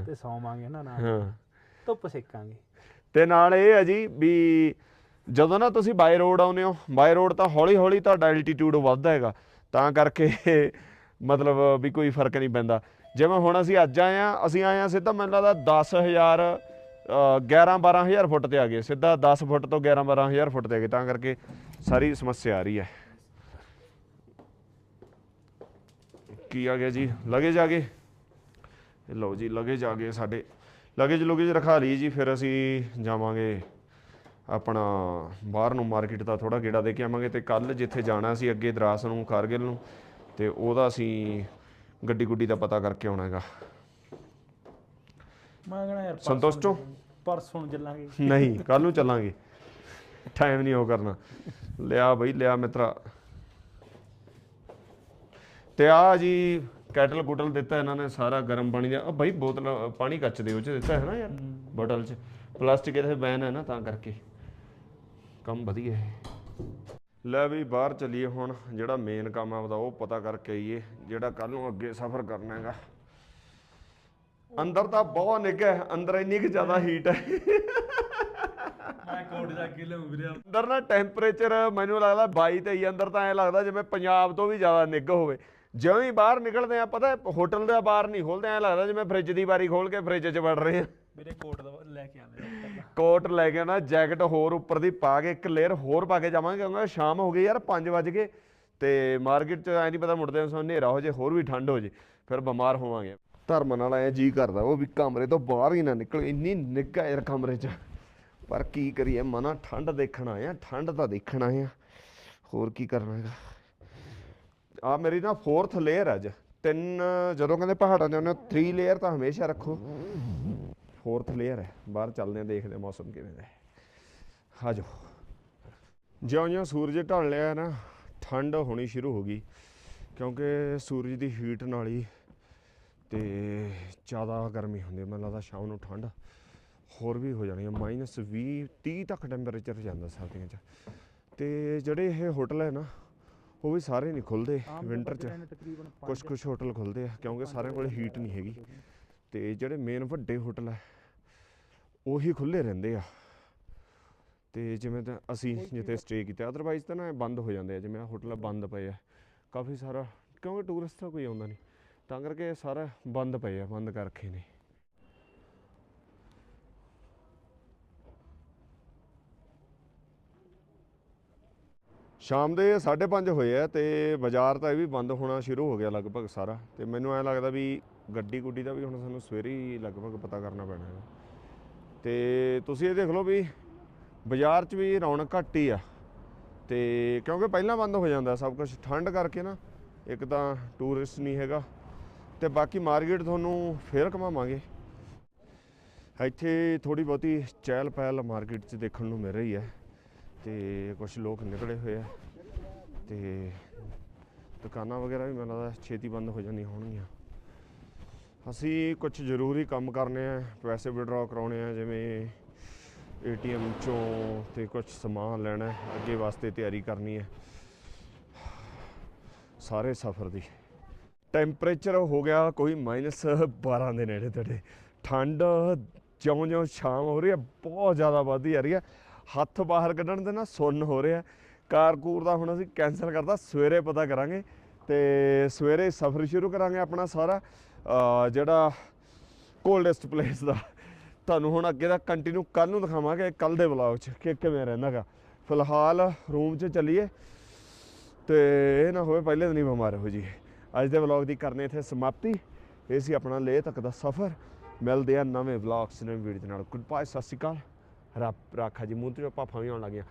ਤੇ ਸੌਵਾਂਗੇ ਨਾ ਹਾਂ। ਧੁੱਪ ਸੇਕਾਂਗੇ। ਤੇ ਨਾਲ ਇਹ ਹੈ ਜੀ ਵੀ ਜਦੋਂ ਨਾ ਤੁਸੀਂ ਬਾਈ ਰੋਡ ਆਉਂਦੇ ਹੋ ਬਾਈ ਰੋਡ ਤਾਂ ਹੌਲੀ ਹੌਲੀ ਤੁਹਾਡਾ ਐਲਟੀਟਿਊਡ ਵੱਧਦਾ ਹੈਗਾ। ਤਾਂ ਕਰਕੇ ਮਤਲਬ ਵੀ ਕੋਈ ਫ਼ਰਕ ਨਹੀਂ ਪੈਂਦਾ। ਜਿਵੇਂ ਹੁਣ ਅਸੀਂ ਅੱਜ ਆਏ ਆ ਅਸੀਂ ਆਏ ਆ ਸਿੱਧਾ ਮੈਨੂੰ ਲੱਗਦਾ 10000 11 12000 ਫੁੱਟ ਤੇ ਆ ਗਏ। ਸਿੱਧਾ 10 ਫੁੱਟ ਤੋਂ 11 12000 ਫੁੱਟ ਤੇ ਆ ਗਏ। ਤਾਂ ਕਰਕੇ ਸਾਰੀ ਸਮੱਸਿਆ ਆ ਰਹੀ ਹੈ। ਕੀ ਆ ਗਿਆ ਜੀ? ਲਗੇਜ ਆ ਗਏ? ਲਓ ਜੀ, ਲਗੇਜ ਆ ਗਏ ਸਾਡੇ। ਲਗੇਜ ਲੁਗੇਜ ਰਖਾ ਲਈ ਜੀ ਫਿਰ ਅਸੀਂ ਜਾਵਾਂਗੇ ਆਪਣਾ ਬਾਹਰ ਨੂੰ ਮਾਰਕੀਟ ਦਾ ਥੋੜਾ ਗੇੜਾ ਦੇ ਕੇ ਆਵਾਂਗੇ ਤੇ ਕੱਲ ਜਿੱਥੇ ਜਾਣਾ ਸੀ ਅੱਗੇ ਦਰਾਸ ਨੂੰ ਕਾਰਗਿਲ ਨੂੰ ਤੇ ਉਹਦਾ ਅਸੀਂ ਗੱਡੀ ਗੁੱਡੀ ਦਾ ਪਤਾ ਕਰਕੇ ਆਉਣਾ ਹੈਗਾ। ਮੈਂ ਕਹਣਾ ਯਾਰ ਸੰਤੁਸ਼ਟ ਹੋ? ਪਰਸੋਂ ਨੂੰ ਚੱਲਾਂਗੇ। ਨਹੀਂ ਕੱਲ ਨੂੰ ਚੱਲਾਂਗੇ। ਟਾਈਮ ਨਹੀਂ ਉਹ ਕਰਨਾ। ਲਿਆ ਬਈ ਲਿਆ ਮਿੱਤਰਾ। ਤੇ ਆ ਜੀ ਕੈਟਲ ਕੁਟਲ ਦਿੱਤਾ ਇਹਨਾਂ ਨੇ ਸਾਰਾ ਗਰਮ ਪਾਣੀ ਦਾ। ਆ ਬਈ ਬੋਤਲ ਪਾਣੀ ਕੱਚ ਦੇ ਉਹ ਚ ਦਿੱਤਾ ਹੈ ਨਾ ਯਾਰ ਬੋਟਲ ਚ। ਪਲਾਸਟਿਕ ਇਹਦੇ ਬੈਨ ਹੈ ਨਾ ਤਾਂ ਕਰਕੇ। ਕੰਮ ਵਧੀਆ ਹੈ ਲੈ ਵੀ ਬਾਹਰ ਚੱਲੀਏ ਹੁਣ ਜਿਹੜਾ ਮੇਨ ਕੰਮ ਆਪਦਾ ਉਹ ਪਤਾ ਕਰਕੇ ਆਈਏ ਜਿਹੜਾ ਕੱਲ ਨੂੰ ਅੱਗੇ ਸਫ਼ਰ ਕਰਨਾ ਹੈਗਾ। ਅੰਦਰ ਤਾਂ ਬਹੁਤ ਨਿੱਘਾ ਹੈ ਅੰਦਰ ਇੰਨੀ ਕਿ ਜ਼ਿਆਦਾ ਹੀਟ ਹੈ। ਮੈਂ ਕੋਟ ਜਾ ਕੇ ਲਿਆਉਂ ਵੀਰੇ ਅੰਦਰ ਨਾ ਟੈਂਪਰੇਚਰ ਮੈਨੂੰ ਲੱਗਦਾ 22 23 ਅੰਦਰ ਤਾਂ ਐ ਲੱਗਦਾ ਜਿਵੇਂ ਪੰਜਾਬ ਤੋਂ ਵੀ ਜ਼ਿਆਦਾ ਨਿੱਘ ਹੋਵੇ। ਜਿਵੇਂ ਹੀ ਬਾਹਰ ਨਿਕਲਦੇ ਆ ਪਤਾ ਹੋਟਲ ਦਾ ਬਾਹਰ ਨਹੀਂ ਖੋਲਦੇ ਐ ਲੱਗਦਾ ਜਿਵੇਂ ਫ੍ਰਿਜ ਦੀ ਬਾਰੀ ਖੋਲ ਕੇ ਫ੍ਰਿਜ 'ਚ ਵੜ ਰਹੇ ਆ। ਮੇਰੇ ਕੋਟ ਦਾ ਲੈ ਕੇ ਆਉਂਦੇ ਆ ਕੋਟ ਲੈ ਕੇ ਨਾ ਜੈਕਟ ਹੋਰ ਉੱਪਰ ਦੀ ਪਾ ਕੇ ਇੱਕ ਲੇਅਰ ਹੋਰ ਪਾ ਕੇ ਜਾਵਾਂਗੇ ਕਿਉਂਕਿ ਸ਼ਾਮ ਹੋ ਗਈ ਯਾਰ 5 ਵਜ ਗਏ। ਤੇ ਮਾਰਕੀਟ 'ਚ ਐ ਨਹੀਂ ਪਤਾ ਮੁੜਦੇ ਸੋ ਹਨੇਰਾ ਹੋ ਜੇ ਹੋਰ ਵੀ ਠੰਡ ਹੋ ਜੇ ਫਿਰ ਬਿਮਾਰ ਹੋਵਾਂਗੇ। ਧਰਮ ਨਾਲ ਐ ਜੀ ਕਰਦਾ ਉਹ ਵੀ ਕਮਰੇ ਤੋਂ ਬਾਹਰ ਹੀ ਨਾ ਨਿਕਲ ਇੰਨੀ ਨਿੱਘਾ ਯਾਰ ਕਮਰੇ 'ਚ। ਪਰ ਕੀ ਕਰੀਏ ਮਨਾ ਠੰਡ ਦੇਖਣ ਆ ਠੰਡ ਤਾਂ ਦੇਖਣ ਆ। ਹੋਰ ਕੀ ਕਰਨਾ ਹੈਗਾ? ਆ ਮੇਰੀ ਨਾ 4th ਲੇਅਰ ਅੱਜ। ਤਿੰਨ, ਜਦੋਂ ਕਹਿੰਦੇ ਪਹਾੜਾਂ ਦੇ ਉਹਨੇ 3 ਲੇਅਰ ਤਾਂ ਹਮੇਸ਼ਾ ਰੱਖੋ। 4th ਲੇਅਰ ਹੈ। ਬਾਹਰ ਚੱਲਦੇ ਆ ਦੇਖਦੇ ਆ ਮੌਸਮ ਕਿਵੇਂ ਦਾ ਹੈ। ਆ ਜਿਉਂ-ਜਿਉਂ ਸੂਰਜ ਢਲ ਲਿਆ ਨਾ, ਠੰਡ ਹੋਣੀ ਸ਼ੁਰੂ ਹੋ ਗਈ, ਕਿਉਂਕਿ ਸੂਰਜ ਦੀ ਹੀਟ ਨਾਲ ਹੀ ਤੇ ਜ਼ਿਆਦਾ ਗਰਮੀ ਹੁੰਦੀ ਮੈਨੂੰ ਲੱਗਦਾ ਸ਼ਾਮ ਨੂੰ ਠੰਡ ਹੋਰ ਵੀ ਹੋ ਜਾਣੀ ਹੈ। ਮਾਈਨਸ 20 30 ਤੱਕ ਟੈਂਪਰੇਚਰ ਜਾਂਦਾ ਸਰਦੀਆਂ 'ਚ। ਤੇ ਜਿਹੜੇ ਇਹ ਹੋਟਲ ਹੈ ਨਾ ਉਹ ਵੀ ਸਾਰੇ ਨਹੀਂ ਖੁੱਲਦੇ ਵਿੰਟਰ 'ਚ। ਕੁਝ ਕੁਝ ਹੋਟਲ ਖੁੱਲਦੇ ਆ ਕਿਉਂਕਿ ਸਾਰਿਆਂ ਕੋਲ ਹੀਟ ਨਹੀਂ ਹੈਗੀ। ਤੇ ਜਿਹੜੇ ਮੇਨ ਵੱਡੇ ਹੋਟਲ ਆ ਉਹੀ ਖੁੱਲੇ ਰਹਿੰਦੇ ਆ। ਤੇ ਜਿਵੇਂ ਤਾਂ ਅਸੀਂ ਜਿੱਥੇ ਸਟੇ ਕੀਤਾ ਅਦਰਵਾਈਜ਼ ਤਾਂ ਨਾ ਇਹ ਬੰਦ ਹੋ ਜਾਂਦੇ ਆ ਜਿਵੇਂ ਆਹ ਹੋਟਲ ਬੰਦ ਪਏ ਆ। ਕਾਫੀ ਸਾਰਾ ਕਿਉਂਕਿ ਟੂਰਿਸਟ ਤਾਂ ਕੋਈ ਆਉਂਦਾ ਨਹੀਂ। ਤਾਂ ਕਰਕੇ ਸਾਰਾ ਬੰਦ ਪਏ ਆ ਬੰਦ ਕਰ ਰੱਖੇ ਨੇ। ਸ਼ਾਮ ਦੇ 5:30 ਹੋਏ ਆ ਤੇ ਬਾਜ਼ਾਰ ਤਾਂ ਇਹ ਵੀ ਬੰਦ ਹੋਣਾ ਸ਼ੁਰੂ ਹੋ ਗਿਆ ਲਗਭਗ ਸਾਰਾ। ਤੇ ਮੈਨੂੰ ਐ ਲੱਗਦਾ ਵੀ ਗੱਡੀ ਗੁੱਡੀ ਦਾ ਵੀ ਹੁਣ ਸਾਨੂੰ ਸਵੇਰੇ ਹੀ ਲਗਭਗ ਪਤਾ ਕਰਨਾ ਪੈਣਾ ਹੈ ਤੇ ਤੁਸੀਂ ਇਹ ਦੇਖ ਲਓ ਵੀ ਬਾਜ਼ਾਰ 'ਚ ਵੀ ਰੌਣਕ ਘੱਟ ਹੀ ਆ। ਤੇ ਕਿਉਂਕਿ ਪਹਿਲਾਂ ਬੰਦ ਹੋ ਜਾਂਦਾ ਸਭ ਕੁਝ ਠੰਡ ਕਰਕੇ ਨਾ ਇੱਕ ਤਾਂ ਟੂਰਿਸਟ ਨਹੀਂ ਹੈਗਾ। ਤੇ ਬਾਕੀ ਮਾਰਕੀਟ ਤੁਹਾਨੂੰ ਫੇਰ ਘਮਾਵਾਂਗੇ। ਇੱਥੇ ਥੋੜੀ ਬਹੁਤੀ ਚਹਿਲ ਪਹਿਲ ਮਾਰਕੀਟ 'ਚ ਦੇਖਣ ਨੂੰ ਮਿਲ ਰਹੀ ਹੈ। ਤੇ ਕੁਝ ਲੋਕ ਨਿਕਲੇ ਹੋਏ ਆ ਤੇ ਦੁਕਾਨਾਂ ਵਗੈਰਾ ਵੀ ਮੈਨੂੰ ਲੱਗਦਾ ਛੇਤੀ ਬੰਦ ਹੋ ਜਾਂਦੀਆਂ ਹੋਣਗੀਆਂ। ਅਸੀਂ ਕੁਝ ਜ਼ਰੂਰੀ ਕੰਮ ਕਰਨੇ ਆ, ਪੈਸੇ ਵਿਡਰਾਅ ਕਰਾਉਣੇ ਆ, ਜਿਵੇਂ ਏਟੀਐਮ ਚੋਂ ਤੇ ਕੁਝ ਸਮਾਨ ਲੈਣਾ, ਅੱਗੇ ਵਾਸਤੇ ਤਿਆਰੀ ਕਰਨੀ ਹੈ ਸਾਰੇ ਸਫ਼ਰ ਦੀ। ਟੈਂਪਰੇਚਰ ਹੋ ਗਿਆ ਕੋਈ -12 ਦੇ ਨੇੜੇ ਤੇੜੇ। ਠੰਡ ਜਿਉਂ-ਜਿਉਂ ਸ਼ਾਮ ਹੋ ਰਹੀ ਹੈ ਬਹੁਤ ਜ਼ਿਆਦਾ ਵੱਧਦੀ ਜਾ ਰਹੀ ਹੈ ਹੱਥ ਬਾਹਰ ਕੱਢਣ ਦੇ ਨਾ ਸੁੰਨ ਹੋ ਰਿਹਾ। ਕਾਰ ਕੂਰ ਦਾ ਹੁਣ ਅਸੀਂ ਕੈਨਸਲ ਕਰਤਾ, ਸਵੇਰੇ ਪਤਾ ਕਰਾਂਗੇ ਤੇ ਸਵੇਰੇ ਸਫ਼ਰ ਸ਼ੁਰੂ ਕਰਾਂਗੇ ਆਪਣਾ ਸਾਰਾ। ਜਿਹੜਾ ਕੋਲਡੈਸਟ ਪਲੇਸ ਦਾ। ਤੁਹਾਨੂੰ ਹੁਣ ਅੱਗੇ ਦਾ ਕੰਟੀਨਿਊ ਕੱਲ ਨੂੰ ਦਿਖਾਵਾਂਗੇ ਕੱਲ ਦੇ ਵਲੌਗ 'ਚ ਕਿ ਕਿਵੇਂ ਰਹਿੰਦਾਗਾ ਫਿਲਹਾਲ ਰੂਮ 'ਚ ਚੱਲੀਏ। ਤੇ ਇਹ ਨਾ ਹੋਵੇ ਪਹਿਲੇ ਦਿਨ ਹੀ ਬਿਮਾਰ ਹੋ ਜੀ ਅੱਜ ਦੇ ਵਲੌਗ ਦੀ ਕਰਨੇ ਇੱਥੇ ਸਮਾਪਤੀ। ਇਹ ਸੀ ਆਪਣਾ ਲੇਹ ਤੱਕ ਦਾ ਸਫ਼ਰ। ਮਿਲਦੇ ਆ ਨਵੇਂ ਵਲੌਗਸ ਨਵੇਂ ਵੀਡੀਓ ਦੇ ਨਾਲ। ਗੁੱਡ ਬਾਏ ਸਤਿ ਸ਼੍ਰੀ ਅਕਾਲ। ਰਾਖਾ ਜੀ। ਮੂੰਹ ਤੇ ਪਾਪਾਂ ਵੀ ਆਉਣ ਲੱਗੀਆਂ।